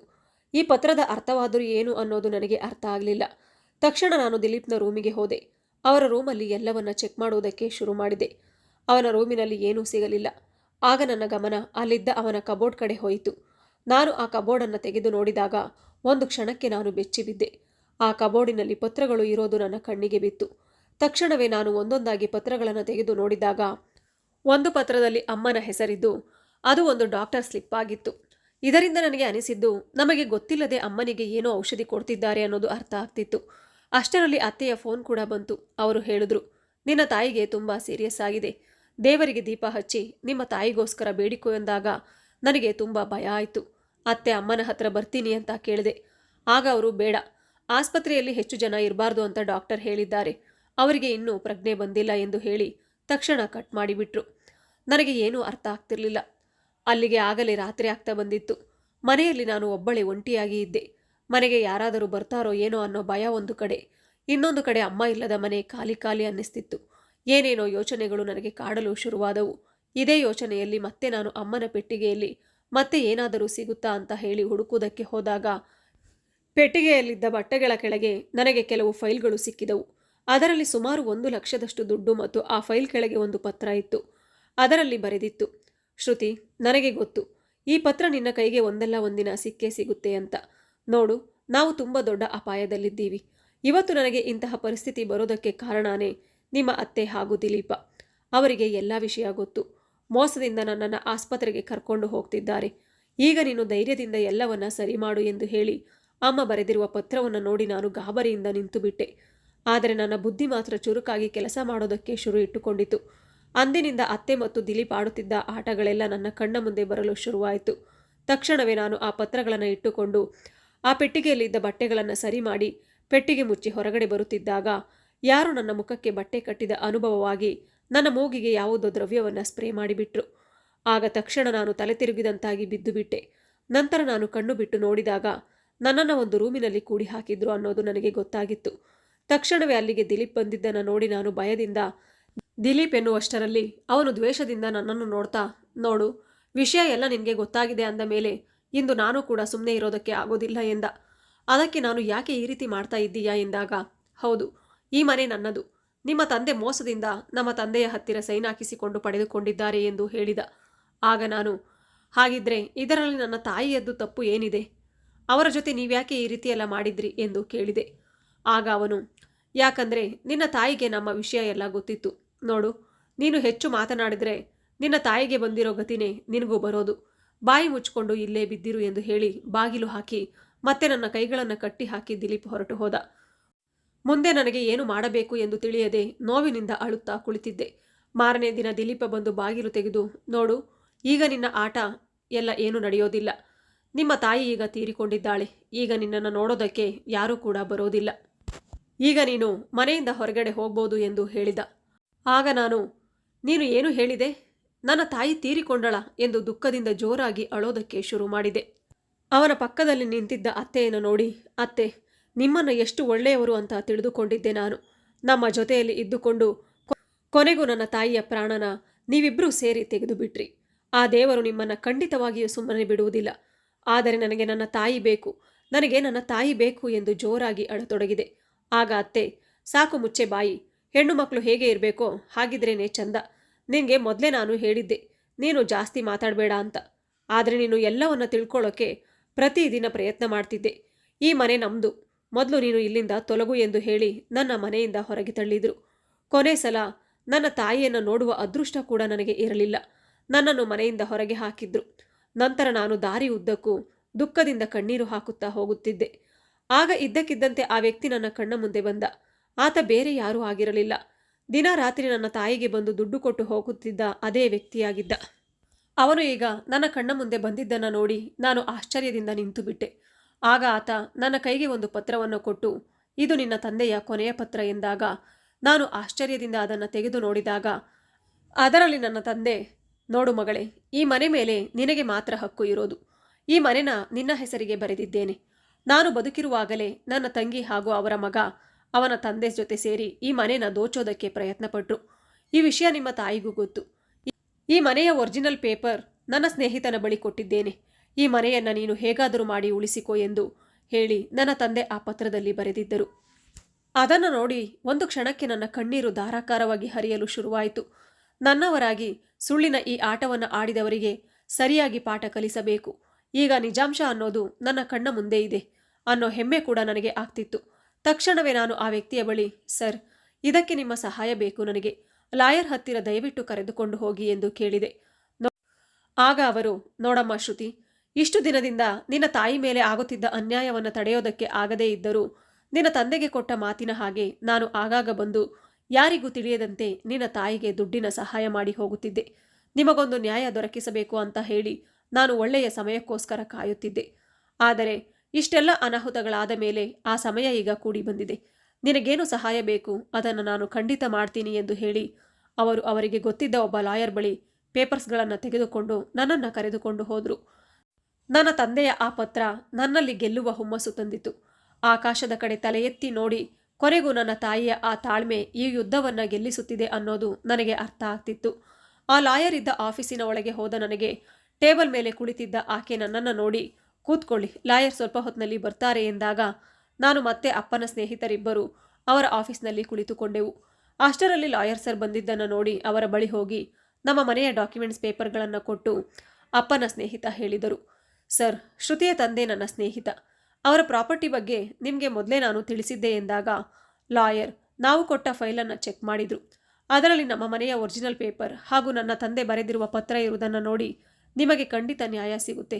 ಈ ಪತ್ರದ ಅರ್ಥವಾದರೂ ಏನು ಅನ್ನೋದು ನನಗೆ ಅರ್ಥ ಆಗಲಿಲ್ಲ. ತಕ್ಷಣ ನಾನು ದಿಲೀಪ್ನ ರೂಮಿಗೆ ಹೋದೆ. ಅವರ ರೂಮಲ್ಲಿ ಎಲ್ಲವನ್ನ ಚೆಕ್ ಮಾಡುವುದಕ್ಕೆ ಶುರು ಮಾಡಿದೆ. ಅವನ ರೂಮಿನಲ್ಲಿ ಏನೂ ಸಿಗಲಿಲ್ಲ. ಆಗ ನನ್ನ ಗಮನ ಅಲ್ಲಿದ್ದ ಅವನ ಕಬೋರ್ಡ್ ಕಡೆ ಹೋಯಿತು. ನಾನು ಆ ಕಬೋರ್ಡನ್ನು ತೆಗೆದು ನೋಡಿದಾಗ ಒಂದು ಕ್ಷಣಕ್ಕೆ ನಾನು ಬೆಚ್ಚಿಬಿದ್ದೆ. ಆ ಕಬೋರ್ಡಿನಲ್ಲಿ ಪತ್ರಗಳು ಇರೋದು ನನ್ನ ಕಣ್ಣಿಗೆ ಬಿತ್ತು. ತಕ್ಷಣವೇ ನಾನು ಒಂದೊಂದಾಗಿ ಪತ್ರಗಳನ್ನು ತೆಗೆದು ನೋಡಿದಾಗ ಒಂದು ಪತ್ರದಲ್ಲಿ ಅಮ್ಮನ ಹೆಸರಿದ್ದು, ಅದು ಒಂದು ಡಾಕ್ಟರ್ ಸ್ಲಿಪ್ ಆಗಿತ್ತು. ಇದರಿಂದ ನನಗೆ ಅನಿಸಿದ್ದು, ನಮಗೆ ಗೊತ್ತಿಲ್ಲದೆ ಅಮ್ಮನಿಗೆ ಏನೋ ಔಷಧಿ ಕೊಡ್ತಿದ್ದಾರೆ ಅನ್ನೋದು ಅರ್ಥ ಆಗ್ತಿತ್ತು. ಅಷ್ಟರಲ್ಲಿ ಅತ್ತೆಯ ಫೋನ್ ಕೂಡ ಬಂತು. ಅವರು ಹೇಳಿದ್ರು, ನಿನ್ನ ತಾಯಿಗೆ ತುಂಬ ಸೀರಿಯಸ್ ಆಗಿದೆ. ದೇವರಿಗೆ ದೀಪ ಹಚ್ಚಿ ನಿಮ್ಮ ತಾಯಿಗೋಸ್ಕರ ಬೇಡಿಕೊ ಎಂದಾಗ ನನಗೆ ತುಂಬ ಭಯ ಆಯಿತು. ಅತ್ತೆ ಅಮ್ಮನ ಹತ್ರ ಬರ್ತೀನಿ ಅಂತ ಕೇಳಿದೆ. ಆಗ ಅವರು, ಬೇಡ, ಆಸ್ಪತ್ರೆಯಲ್ಲಿ ಹೆಚ್ಚು ಜನ ಇರಬಾರ್ದು ಅಂತ ಡಾಕ್ಟರ್ ಹೇಳಿದ್ದಾರೆ. ಅವರಿಗೆ ಇನ್ನೂ ಪ್ರಜ್ಞೆ ಬಂದಿಲ್ಲ ಎಂದು ಹೇಳಿ ತಕ್ಷಣ ಕಟ್ ಮಾಡಿಬಿಟ್ರು. ನನಗೆ ಏನೂ ಅರ್ಥ ಆಗ್ತಿರಲಿಲ್ಲ. ಅಲ್ಲಿಗೆ ಆಗಲೇ ರಾತ್ರಿ ಆಗ್ತಾ ಬಂದಿತ್ತು. ಮನೆಯಲ್ಲಿ ನಾನು ಒಬ್ಬಳೆ ಒಂಟಿಯಾಗಿ ಇದ್ದೆ. ಮನೆಗೆ ಯಾರಾದರೂ ಬರ್ತಾರೋ ಏನೋ ಅನ್ನೋ ಭಯ ಒಂದು ಕಡೆ. ಇನ್ನೊಂದು ಕಡೆ ಅಮ್ಮ ಇಲ್ಲದ ಮನೆ ಖಾಲಿ ಖಾಲಿ ಅನ್ನಿಸ್ತಿತ್ತು. ಏನೇನೋ ಯೋಚನೆಗಳು ನನಗೆ ಕಾಡಲು ಶುರುವಾದವು. ಇದೇ ಯೋಚನೆಯಲ್ಲಿ ಮತ್ತೆ ನಾನು ಅಮ್ಮನ ಪೆಟ್ಟಿಗೆಯಲ್ಲಿ ಮತ್ತೆ ಏನಾದರೂ ಸಿಗುತ್ತಾ ಅಂತ ಹೇಳಿ ಹುಡುಕುವುದಕ್ಕೆ ಹೋದಾಗ ಪೆಟ್ಟಿಗೆಯಲ್ಲಿದ್ದ ಬಟ್ಟೆಗಳ ಕೆಳಗೆ ನನಗೆ ಕೆಲವು ಫೈಲ್ಗಳು ಸಿಕ್ಕಿದವು. ಅದರಲ್ಲಿ ಸುಮಾರು ಒಂದು ಲಕ್ಷದಷ್ಟು ದುಡ್ಡು ಮತ್ತು ಆ ಫೈಲ್ ಕೆಳಗೆ ಒಂದು ಪತ್ರ ಇತ್ತು. ಅದರಲ್ಲಿ ಬರೆದಿತ್ತು, ಶ್ರುತಿ, ನನಗೆ ಗೊತ್ತು. ಈ ಪತ್ರ ನಿನ್ನ ಕೈಗೆ ಒಂದಲ್ಲ ಒಂದಿನ ಸಿಕ್ಕೇ ಸಿಗುತ್ತೆ ಅಂತ. ನೋಡು, ನಾವು ತುಂಬ ದೊಡ್ಡ ಅಪಾಯದಲ್ಲಿದ್ದೀವಿ. ಇವತ್ತು ನನಗೆ ಇಂತಹ ಪರಿಸ್ಥಿತಿ ಬರೋದಕ್ಕೆ ಕಾರಣನೇ ನಿಮ್ಮ ಅತ್ತೆ ಹಾಗೂ ದಿಲೀಪ. ಅವರಿಗೆ ಎಲ್ಲ ವಿಷಯ ಗೊತ್ತು. ಮೋಸದಿಂದ ನನ್ನನ್ನು ಆಸ್ಪತ್ರೆಗೆ ಕರ್ಕೊಂಡು ಹೋಗ್ತಿದ್ದಾರೆ. ಈಗ ನೀನು ಧೈರ್ಯದಿಂದ ಎಲ್ಲವನ್ನ ಸರಿ ಮಾಡು ಎಂದು ಹೇಳಿ ಅಮ್ಮ ಬರೆದಿರುವ ಪತ್ರವನ್ನು ನೋಡಿ ನಾನು ಗಾಬರಿಯಿಂದ ನಿಂತು ಬಿಟ್ಟೆ ಆದರೆ ನನ್ನ ಬುದ್ಧಿ ಮಾತ್ರ ಚುರುಕಾಗಿ ಕೆಲಸ ಮಾಡೋದಕ್ಕೆ ಶುರು ಇಟ್ಟುಕೊಂಡಿತು. ಅಂದಿನಿಂದ ಅತ್ತೆ ಮತ್ತು ದಿಲೀಪ್ ಆಡುತ್ತಿದ್ದ ಆಟಗಳೆಲ್ಲ ನನ್ನ ಕಣ್ಣ ಮುಂದೆ ಬರಲು ಶುರುವಾಯಿತು. ತಕ್ಷಣವೇ ನಾನು ಆ ಪತ್ರಗಳನ್ನು ಇಟ್ಟುಕೊಂಡು ಆ ಪೆಟ್ಟಿಗೆಯಲ್ಲಿದ್ದ ಬಟ್ಟೆಗಳನ್ನು ಸರಿ ಮಾಡಿ ಪೆಟ್ಟಿಗೆ ಮುಚ್ಚಿ ಹೊರಗಡೆ ಬರುತ್ತಿದ್ದಾಗ ಯಾರು ನನ್ನ ಮುಖಕ್ಕೆ ಬಟ್ಟೆ ಕಟ್ಟಿದ ಅನುಭವವಾಗಿ ನನ್ನ ಮೂಗಿಗೆ ಯಾವುದೋ ದ್ರವ್ಯವನ್ನು ಸ್ಪ್ರೇ ಮಾಡಿಬಿಟ್ರು. ಆಗ ತಕ್ಷಣ ನಾನು ತಲೆ ತಿರುಗಿದಂತಾಗಿ ಬಿದ್ದು ಬಿಟ್ಟೆ ನಂತರ ನಾನು ಕಣ್ಣು ಬಿಟ್ಟು ನೋಡಿದಾಗ ನನ್ನನ್ನು ಒಂದು ರೂಮಿನಲ್ಲಿ ಕೂಡಿ ಹಾಕಿದ್ರು ಅನ್ನೋದು ನನಗೆ ಗೊತ್ತಾಗಿತ್ತು. ತಕ್ಷಣವೇ ಅಲ್ಲಿಗೆ ದಿಲೀಪ್ ಬಂದಿದ್ದನ್ನು ನೋಡಿ ನಾನು ಭಯದಿಂದ, ದಿಲೀಪ್ ಎನ್ನುವಷ್ಟರಲ್ಲಿ ಅವನು ದ್ವೇಷದಿಂದ ನನ್ನನ್ನು ನೋಡ್ತಾ, ನೋಡು, ವಿಷಯ ಎಲ್ಲ ನಿನಗೆ ಗೊತ್ತಾಗಿದೆ ಅಂದ ಮೇಲೆ ಇಂದು ನಾನು ಕೂಡ ಸುಮ್ಮನೆ ಇರೋದಕ್ಕೆ ಆಗೋದಿಲ್ಲ ಎಂದ. ಅದಕ್ಕೆ ನಾನು ಯಾಕೆ ಈ ರೀತಿ ಮಾಡ್ತಾ ಇದ್ದೀಯಾ ಎಂದಾಗ, ಹೌದು ಈ ಮನೆ ನನ್ನದು. ನಿಮ್ಮ ತಂದೆ ಮೋಸದಿಂದ ನಮ್ಮ ತಂದೆಯ ಹತ್ತಿರ ಸೈನ್ ಹಾಕಿಸಿಕೊಂಡು ಪಡೆದುಕೊಂಡಿದ್ದಾರೆ ಎಂದು ಹೇಳಿದ. ಆಗ ನಾನು, ಹಾಗಿದ್ರೆ ಇದರಲ್ಲಿ ನನ್ನ ತಾಯಿಯದ್ದು ತಪ್ಪು ಏನಿದೆ? ಅವರ ಜೊತೆ ನೀವ್ಯಾಕೆ ಈ ರೀತಿಯೆಲ್ಲ ಮಾಡಿದ್ರಿ? ಎಂದು ಕೇಳಿದೆ. ಆಗ ಅವನು, ಯಾಕಂದ್ರೆ ನಿನ್ನ ತಾಯಿಗೆ ನಮ್ಮ ವಿಷಯ ಎಲ್ಲ ಗೊತ್ತಿತ್ತು. ನೋಡು, ನೀನು ಹೆಚ್ಚು ಮಾತನಾಡಿದರೆ ನಿನ್ನ ತಾಯಿಗೆ ಬಂದಿರೋ ಗತಿನೇ ನಿನಗೂ ಬರೋದು. ಬಾಯಿ ಮುಚ್ಕೊಂಡು ಇಲ್ಲೇ ಬಿದ್ದಿರು ಎಂದು ಹೇಳಿ ಬಾಗಿಲು ಹಾಕಿ ಮತ್ತೆ ನನ್ನ ಕೈಗಳನ್ನು ಕಟ್ಟಿ ಹಾಕಿ ದಿಲೀಪ್ ಹೊರಟು ಹೋದ. ಮುಂದೆ ನನಗೆ ಏನು ಮಾಡಬೇಕು ಎಂದು ತಿಳಿಯದೆ ನೋವಿನಿಂದ ಅಳುತ್ತಾ ಕುಳಿತಿದ್ದೆ. ಮಾರನೇ ದಿನ ದಿಲೀಪ ಬಂದು ಬಾಗಿಲು ತೆಗೆದು, ನೋಡು, ಈಗ ನಿನ್ನ ಆಟ ಎಲ್ಲ ಏನು ನಡೆಯೋದಿಲ್ಲ. ನಿಮ್ಮ ತಾಯಿ ಈಗ ತೀರಿಕೊಂಡಿದ್ದಾಳೆ. ಈಗ ನಿನ್ನನ್ನು ನೋಡೋದಕ್ಕೆ ಯಾರೂ ಕೂಡ ಬರೋದಿಲ್ಲ. ಈಗ ನೀನು ಮನೆಯಿಂದ ಹೊರಗಡೆ ಹೋಗ್ಬೋದು ಎಂದು ಹೇಳಿದ. ಆಗ ನಾನು, ನೀನು ಏನು ಹೇಳಿದೆ? ನನ್ನ ತಾಯಿ ತೀರಿಕೊಂಡಳ ಎಂದು ದುಃಖದಿಂದ ಜೋರಾಗಿ ಅಳೋದಕ್ಕೆ ಶುರು ಮಾಡಿದೆ. ಅವನ ಪಕ್ಕದಲ್ಲಿ ನಿಂತಿದ್ದ ಅತ್ತೆಯನ್ನು ನೋಡಿ, ಅತ್ತೆ ನಿಮ್ಮನ್ನು ಎಷ್ಟು ಒಳ್ಳೆಯವರು ಅಂತ ತಿಳಿದುಕೊಂಡಿದ್ದೆ ನಾನು. ನಮ್ಮ ಜೊತೆಯಲ್ಲಿ ಇದ್ದುಕೊಂಡು ಕೊನೆಗೂ ನನ್ನ ತಾಯಿಯ ಪ್ರಾಣನ ನೀವಿಬ್ಬರೂ ಸೇರಿ ತೆಗೆದು ಬಿಟ್ರಿ ಆ ದೇವರು ನಿಮ್ಮನ್ನು ಖಂಡಿತವಾಗಿಯೂ ಸುಮ್ಮನೆ ಬಿಡುವುದಿಲ್ಲ. ಆದರೆ ನನಗೆ ನನ್ನ ತಾಯಿ ಬೇಕು. ನನಗೆ ನನ್ನ ತಾಯಿ ಬೇಕು ಎಂದು ಜೋರಾಗಿ ಅಳತೊಡಗಿದೆ. ಆಗ ಅತ್ತೆ, ಸಾಕು ಮುಚ್ಚೆ ಬಾಯಿ. ಹೆಣ್ಣು ಮಕ್ಕಳು ಹೇಗೆ ಇರಬೇಕೋ ಹಾಗಿದ್ರೇನೆ ಚಂದ. ನಿನಗೆ ಮೊದಲೇ ನಾನು ಹೇಳಿದ್ದೆ, ನೀನು ಜಾಸ್ತಿ ಮಾತಾಡಬೇಡ ಅಂತ. ಆದರೆ ನೀನು ಎಲ್ಲವನ್ನ ತಿಳ್ಕೊಳ್ಳೋಕೆ ಪ್ರತಿದಿನ ಪ್ರಯತ್ನ ಮಾಡ್ತಿದ್ದೆ. ಈ ಮನೆ ನಮ್ಮದು ಮೊದಲು ನೀನು ಇಲ್ಲಿಂದ ತೊಲಗು ಎಂದು ಹೇಳಿ ನನ್ನ ಮನೆಯಿಂದ ಹೊರಗೆ ತಳ್ಳಿದ್ರು. ಕೊನೆ ಸಲ ನನ್ನ ತಾಯಿಯನ್ನು ನೋಡುವ ಅದೃಷ್ಟ ಕೂಡ ನನಗೆ ಇರಲಿಲ್ಲ. ನನ್ನನ್ನು ಮನೆಯಿಂದ ಹೊರಗೆ ಹಾಕಿದ್ರು. ನಂತರ ನಾನು ದಾರಿ ಉದ್ದಕ್ಕೂ ದುಃಖದಿಂದ ಕಣ್ಣೀರು ಹಾಕುತ್ತಾ ಹೋಗುತ್ತಿದ್ದೆ. ಆಗ ಇದ್ದಕ್ಕಿದ್ದಂತೆ ಆ ವ್ಯಕ್ತಿ ನನ್ನ ಕಣ್ಣ ಮುಂದೆ ಬಂದ. ಆತ ಬೇರೆ ಯಾರೂ ಆಗಿರಲಿಲ್ಲ. ದಿನ ರಾತ್ರಿ ನನ್ನ ತಾಯಿಗೆ ಬಂದು ದುಡ್ಡು ಕೊಟ್ಟು ಹೋಗುತ್ತಿದ್ದ ಅದೇ ವ್ಯಕ್ತಿಯಾಗಿದ್ದ. ಅವನು ಈಗ ನನ್ನ ಕಣ್ಣ ಮುಂದೆ ಬಂದಿದ್ದನ್ನು ನೋಡಿ ನಾನು ಆಶ್ಚರ್ಯದಿಂದ ನಿಂತು ಬಿಟ್ಟೆ ಆಗ ಆತ, ನನ್ನ ಕೈಗೆ ಒಂದು ಪತ್ರವನ್ನು ಕೊಟ್ಟು, ಇದು ನಿನ್ನ ತಂದೆಯ ಕೊನೆಯ ಪತ್ರ ಎಂದಾಗ, ನಾನು ಆಶ್ಚರ್ಯದಿಂದ ಅದನ್ನು ತೆಗೆದು ನೋಡಿದಾಗ, ಅದರಲ್ಲಿ ನನ್ನ ತಂದೆ, ನೋಡು ಮಗಳೇ, ಈ ಮನೆ ಮೇಲೆ ನಿನಗೆ ಮಾತ್ರ ಹಕ್ಕು ಇರೋದು. ಈ ಮನೆನ ನಿನ್ನ ಹೆಸರಿಗೆ ಬರೆದಿದ್ದೇನೆ. ನಾನು ಬದುಕಿರುವಾಗಲೇ ನನ್ನ ತಂಗಿ ಹಾಗೂ ಅವರ ಮಗ, ಅವನ ತಂದೆ ಜೊತೆ ಸೇರಿ ಈ ಮನೆನ ದೋಚೋದಕ್ಕೆ ಪ್ರಯತ್ನಪಟ್ಟರು ಈ ವಿಷಯ ನಿಮ್ಮ ತಾಯಿಗೂ ಗೊತ್ತು. ಈ ಮನೆಯ ಒರಿಜಿನಲ್ ಪೇಪರ್ ನನ್ನ ಸ್ನೇಹಿತನ ಬಳಿ ಕೊಟ್ಟಿದ್ದೇನೆ. ಈ ಮನೆಯನ್ನು ನೀನು ಹೇಗಾದರೂ ಮಾಡಿ ಉಳಿಸಿಕೋ ಎಂದು ಹೇಳಿ ನನ್ನ ತಂದೆ ಆ ಪತ್ರದಲ್ಲಿ ಬರೆದಿದ್ದರು. ಅದನ್ನು ನೋಡಿ ಒಂದು ಕ್ಷಣಕ್ಕೆ ನನ್ನ ಕಣ್ಣೀರು ಧಾರಾಕಾರವಾಗಿ ಹರಿಯಲು ಶುರುವಾಯಿತು. ನನ್ನವರಾಗಿ ಸುಳ್ಳಿನ ಈ ಆಟವನ್ನು ಆಡಿದವರಿಗೆ ಸರಿಯಾಗಿ ಪಾಠ ಕಲಿಸಬೇಕು. ಈಗ ನಿಜಾಂಶ ಅನ್ನೋದು ನನ್ನ ಕಣ್ಣ ಮುಂದೆ ಇದೆ ಅನ್ನೋ ಹೆಮ್ಮೆ ಕೂಡ ನನಗೆ ಆಗ್ತಿತ್ತು. ತಕ್ಷಣವೇ ನಾನು ಆ ವ್ಯಕ್ತಿಯ ಬಳಿ, ಸರ್, ಇದಕ್ಕೆ ನಿಮ್ಮ ಸಹಾಯ ಬೇಕು ನನಗೆ. ಲಾಯರ್ ಹತ್ತಿರ ದಯವಿಟ್ಟು ಕರೆದುಕೊಂಡು ಹೋಗಿ ಎಂದು ಕೇಳಿದೆ. ಆಗ ಅವರು, ನೋಡಮ್ಮ ಶ್ರುತಿ ಇಷ್ಟು ದಿನದಿಂದ ನಿನ್ನ ತಾಯಿ ಮೇಲೆ ಆಗುತ್ತಿದ್ದ ಅನ್ಯಾಯವನ್ನು ತಡೆಯೋದಕ್ಕೆ ಆಗದೇ ಇದ್ದರೂ ನಿನ್ನ ತಂದೆಗೆ ಕೊಟ್ಟ ಮಾತಿನ ಹಾಗೆ ನಾನು ಆಗಾಗ ಬಂದು ಯಾರಿಗೂ ತಿಳಿಯದಂತೆ ನಿನ್ನ ತಾಯಿಗೆ ದುಡ್ಡಿನ ಸಹಾಯ ಮಾಡಿ ಹೋಗುತ್ತಿದ್ದೆ. ನಿಮಗೊಂದು ನ್ಯಾಯ ದೊರಕಿಸಬೇಕು ಅಂತ ಹೇಳಿ ನಾನು ಒಳ್ಳೆಯ ಸಮಯಕ್ಕೋಸ್ಕರ ಕಾಯುತ್ತಿದ್ದೆ. ಆದರೆ ಇಷ್ಟೆಲ್ಲ ಅನಾಹುತಗಳಾದ ಮೇಲೆ ಆ ಸಮಯ ಈಗ ಕೂಡಿ ಬಂದಿದೆ. ನಿನಗೇನು ಸಹಾಯ ಬೇಕು? ಅದನ್ನು ನಾನು ಖಂಡಿತ ಮಾಡ್ತೀನಿ ಎಂದು ಹೇಳಿ ಅವರು ಅವರಿಗೆ ಗೊತ್ತಿದ್ದ ಒಬ್ಬ ಲಾಯರ್ ಬಳಿ ಪೇಪರ್ಸ್ಗಳನ್ನು ತೆಗೆದುಕೊಂಡು ನನ್ನನ್ನು ಕರೆದುಕೊಂಡು ಹೋದರು. ನನ್ನ ತಂದೆಯ ಆ ಪತ್ರ ನನ್ನಲ್ಲಿ ಗೆಲ್ಲುವ ಹುಮ್ಮಸ್ಸು ತಂದಿತು. ಆಕಾಶದ ಕಡೆ ತಲೆ ಎತ್ತಿ ನೋಡಿ ಕೊನೆಗೂ ನನ್ನ ತಾಯಿಯ ಆ ತಾಳ್ಮೆ ಈ ಯುದ್ಧವನ್ನು ಗೆಲ್ಲಿಸುತ್ತಿದೆ ಅನ್ನೋದು ನನಗೆ ಅರ್ಥ ಆಗ್ತಿತ್ತು. ಆ ಲಾಯರ್ ಇದ್ದ ಆಫೀಸಿನ ಒಳಗೆ ಹೋದ ನನಗೆ, ಟೇಬಲ್ ಮೇಲೆ ಕುಳಿತಿದ್ದ ಆಕೆ ನನ್ನನ್ನು ನೋಡಿ, ಕೂತ್ಕೊಳ್ಳಿ, ಲಾಯರ್ ಸ್ವಲ್ಪ ಹೊತ್ತಿನಲ್ಲಿ ಬರ್ತಾರೆ ಎಂದಾಗ, ನಾನು ಮತ್ತೆ ಅಪ್ಪನ ಸ್ನೇಹಿತರಿಬ್ಬರು ಅವರ ಆಫೀಸ್ನಲ್ಲಿ ಕುಳಿತುಕೊಂಡೆವು. ಅಷ್ಟರಲ್ಲಿ ಲಾಯರ್ ಸರ್ ಬಂದಿದ್ದನ್ನು ನೋಡಿ ಅವರ ಬಳಿ ಹೋಗಿ, ನಮ್ಮ ಮನೆಯ ಡಾಕ್ಯುಮೆಂಟ್ಸ್ ಪೇಪರ್ಗಳನ್ನು ಕೊಟ್ಟು ಅಪ್ಪನ ಸ್ನೇಹಿತ ಹೇಳಿದರು. ಸರ್, ಶ್ರುತಿಯ ತಂದೆ ನನ್ನ ಸ್ನೇಹಿತ. ಅವರ ಪ್ರಾಪರ್ಟಿ ಬಗ್ಗೆ ನಿಮಗೆ ಮೊದಲೇ ನಾನು ತಿಳಿಸಿದ್ದೆ ಎಂದಾಗ ಲಾಯರ್ ನಾವು ಕೊಟ್ಟ ಫೈಲನ್ನು ಚೆಕ್ ಮಾಡಿದರು. ಅದರಲ್ಲಿ ನಮ್ಮ ಮನೆಯ ಒರಿಜಿನಲ್ ಪೇಪರ್ ಹಾಗೂ ನನ್ನ ತಂದೆ ಬರೆದಿರುವ ಪತ್ರ ಇರುವುದನ್ನು ನೋಡಿ ನಿಮಗೆ ಖಂಡಿತ ನ್ಯಾಯ ಸಿಗುತ್ತೆ.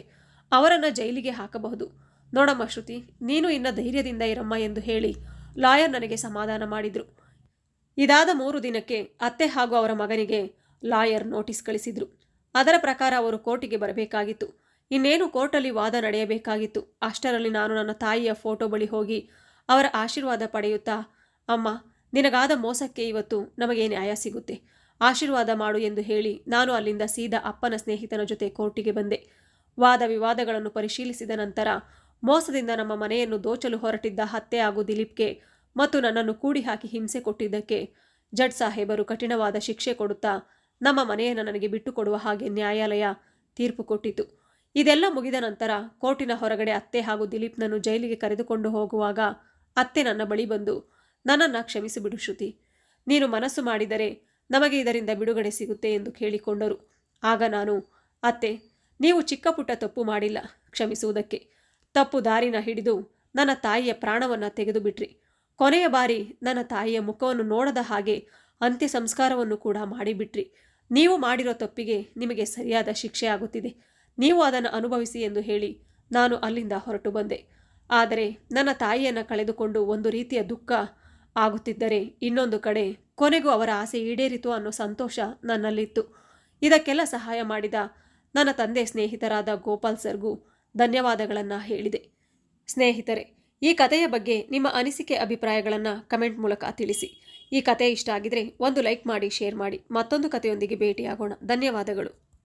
ಅವರನ್ನು ಜೈಲಿಗೆ ಹಾಕಬಹುದು. ನೋಡಮ್ಮ ಶ್ರುತಿ, ನೀನು ಇನ್ನ ಧೈರ್ಯದಿಂದ ಇರಮ್ಮ ಎಂದು ಹೇಳಿ ಲಾಯರ್ ನನಗೆ ಸಮಾಧಾನ ಮಾಡಿದರು. ಇದಾದ ಮೂರು ದಿನಕ್ಕೆ ಅತ್ತೆ ಹಾಗೂ ಅವರ ಮಗನಿಗೆ ಲಾಯರ್ ನೋಟಿಸ್ ಕಳಿಸಿದ್ರು. ಅದರ ಪ್ರಕಾರ ಅವರು ಕೋರ್ಟಿಗೆ ಬರಬೇಕಾಗಿತ್ತು. ಇನ್ನೇನು ಕೋರ್ಟಲ್ಲಿ ವಾದ ನಡೆಯಬೇಕಾಗಿತ್ತು. ಅಷ್ಟರಲ್ಲಿ ನಾನು ನನ್ನ ತಾಯಿಯ ಫೋಟೋ ಬಳಿ ಹೋಗಿ ಅವರ ಆಶೀರ್ವಾದ ಪಡೆಯುತ್ತಾ, ಅಮ್ಮ, ನಿನಗಾದ ಮೋಸಕ್ಕೆ ಇವತ್ತು ನಮಗೆ ನ್ಯಾಯ ಸಿಗುತ್ತೆ. ಆಶೀರ್ವಾದ ಮಾಡು ಎಂದು ಹೇಳಿ ನಾನು ಅಲ್ಲಿಂದ ಸೀದಾ ಅಪ್ಪನ ಸ್ನೇಹಿತನ ಜೊತೆ ಕೋರ್ಟಿಗೆ ಬಂದೆ. ವಾದ ವಿವಾದಗಳನ್ನು ಪರಿಶೀಲಿಸಿದ ನಂತರ ಮೋಸದಿಂದ ನಮ್ಮ ಮನೆಯನ್ನು ದೋಚಲು ಹೊರಟಿದ್ದ ಹತ್ಯೆ ಹಾಗೂ ದಿಲೀಪ್ಗೆ ಮತ್ತು ನನ್ನನ್ನು ಕೂಡಿ ಹಾಕಿ ಹಿಂಸೆ ಕೊಟ್ಟಿದ್ದಕ್ಕೆ ಜಡ್ ಸಾಹೇಬರು ಕಠಿಣವಾದ ಶಿಕ್ಷೆ ಕೊಡುತ್ತಾ ನಮ್ಮ ಮನೆಯನ್ನು ನನಗೆ ಬಿಟ್ಟುಕೊಡುವ ಹಾಗೆ ನ್ಯಾಯಾಲಯ ತೀರ್ಪು ಕೊಟ್ಟಿತು ಇದೆಲ್ಲ ಮುಗಿದ ನಂತರ ಕೋರ್ಟಿನ ಹೊರಗಡೆ ಅತ್ತೆ ಹಾಗೂ ದಿಲೀಪ್ನನ್ನು ಜೈಲಿಗೆ ಕರೆದುಕೊಂಡು ಹೋಗುವಾಗ ಅತ್ತೆ ನನ್ನ ಬಳಿ ಬಂದು, ನನ್ನನ್ನು ಕ್ಷಮಿಸಿಬಿಡು ಶ್ರುತಿ. ನೀನು ಮನಸ್ಸು ಮಾಡಿದರೆ ನಮಗೆ ಇದರಿಂದ ಬಿಡುಗಡೆ ಸಿಗುತ್ತೆ ಎಂದು ಕೇಳಿಕೊಂಡರು. ಆಗ ನಾನು, ಅತ್ತೆ, ನೀವು ಚಿಕ್ಕ ಪುಟ್ಟ ತಪ್ಪು ಮಾಡಿಲ್ಲ ಕ್ಷಮಿಸುವುದಕ್ಕೆ. ತಪ್ಪು ದಾರಿನ ಹಿಡಿದು ನನ್ನ ತಾಯಿಯ ಪ್ರಾಣವನ್ನು ತೆಗೆದು ಬಿಟ್ರಿ ಕೊನೆಯ ಬಾರಿ ನನ್ನ ತಾಯಿಯ ಮುಖವನ್ನು ನೋಡದ ಹಾಗೆ ಅಂತ್ಯ ಸಂಸ್ಕಾರವನ್ನು ಕೂಡ ಮಾಡಿಬಿಟ್ರಿ. ನೀವು ಮಾಡಿರೋ ತಪ್ಪಿಗೆ ನಿಮಗೆ ಸರಿಯಾದ ಶಿಕ್ಷೆ ಆಗುತ್ತಿದೆ. ನೀವು ಅದನ್ನು ಅನುಭವಿಸಿ ಎಂದು ಹೇಳಿ ನಾನು ಅಲ್ಲಿಂದ ಹೊರಟು ಬಂದೆ. ಆದರೆ ನನ್ನ ತಾಯಿಯನ್ನು ಕಳೆದುಕೊಂಡು ಒಂದು ರೀತಿಯ ದುಃಖ ಆಗುತ್ತಿದ್ದರೆ ಇನ್ನೊಂದು ಕಡೆ ಕೊನೆಗೂ ಅವರ ಆಸೆ ಈಡೇರಿತು ಅನ್ನೋ ಸಂತೋಷ ನನ್ನಲ್ಲಿತ್ತು. ಇದಕ್ಕೆಲ್ಲ ಸಹಾಯ ಮಾಡಿದ ನನ್ನ ತಂದೆ ಸ್ನೇಹಿತರಾದ ಗೋಪಾಲ್ ಸರ್ಗೂ ಧನ್ಯವಾದಗಳನ್ನು ಹೇಳಿದೆ. ಸ್ನೇಹಿತರೆ, ಈ ಕಥೆಯ ಬಗ್ಗೆ ನಿಮ್ಮ ಅನಿಸಿಕೆ ಅಭಿಪ್ರಾಯಗಳನ್ನು ಕಮೆಂಟ್ ಮೂಲಕ ತಿಳಿಸಿ. ಈ ಕತೆ ಇಷ್ಟ ಆಗಿದ್ರೆ ಒಂದು ಲೈಕ್ ಮಾಡಿ, ಶೇರ್ ಮಾಡಿ. ಮತ್ತೊಂದು ಕಥೆಯೊಂದಿಗೆ ಭೇಟಿಯಾಗೋಣ. ಧನ್ಯವಾದಗಳು.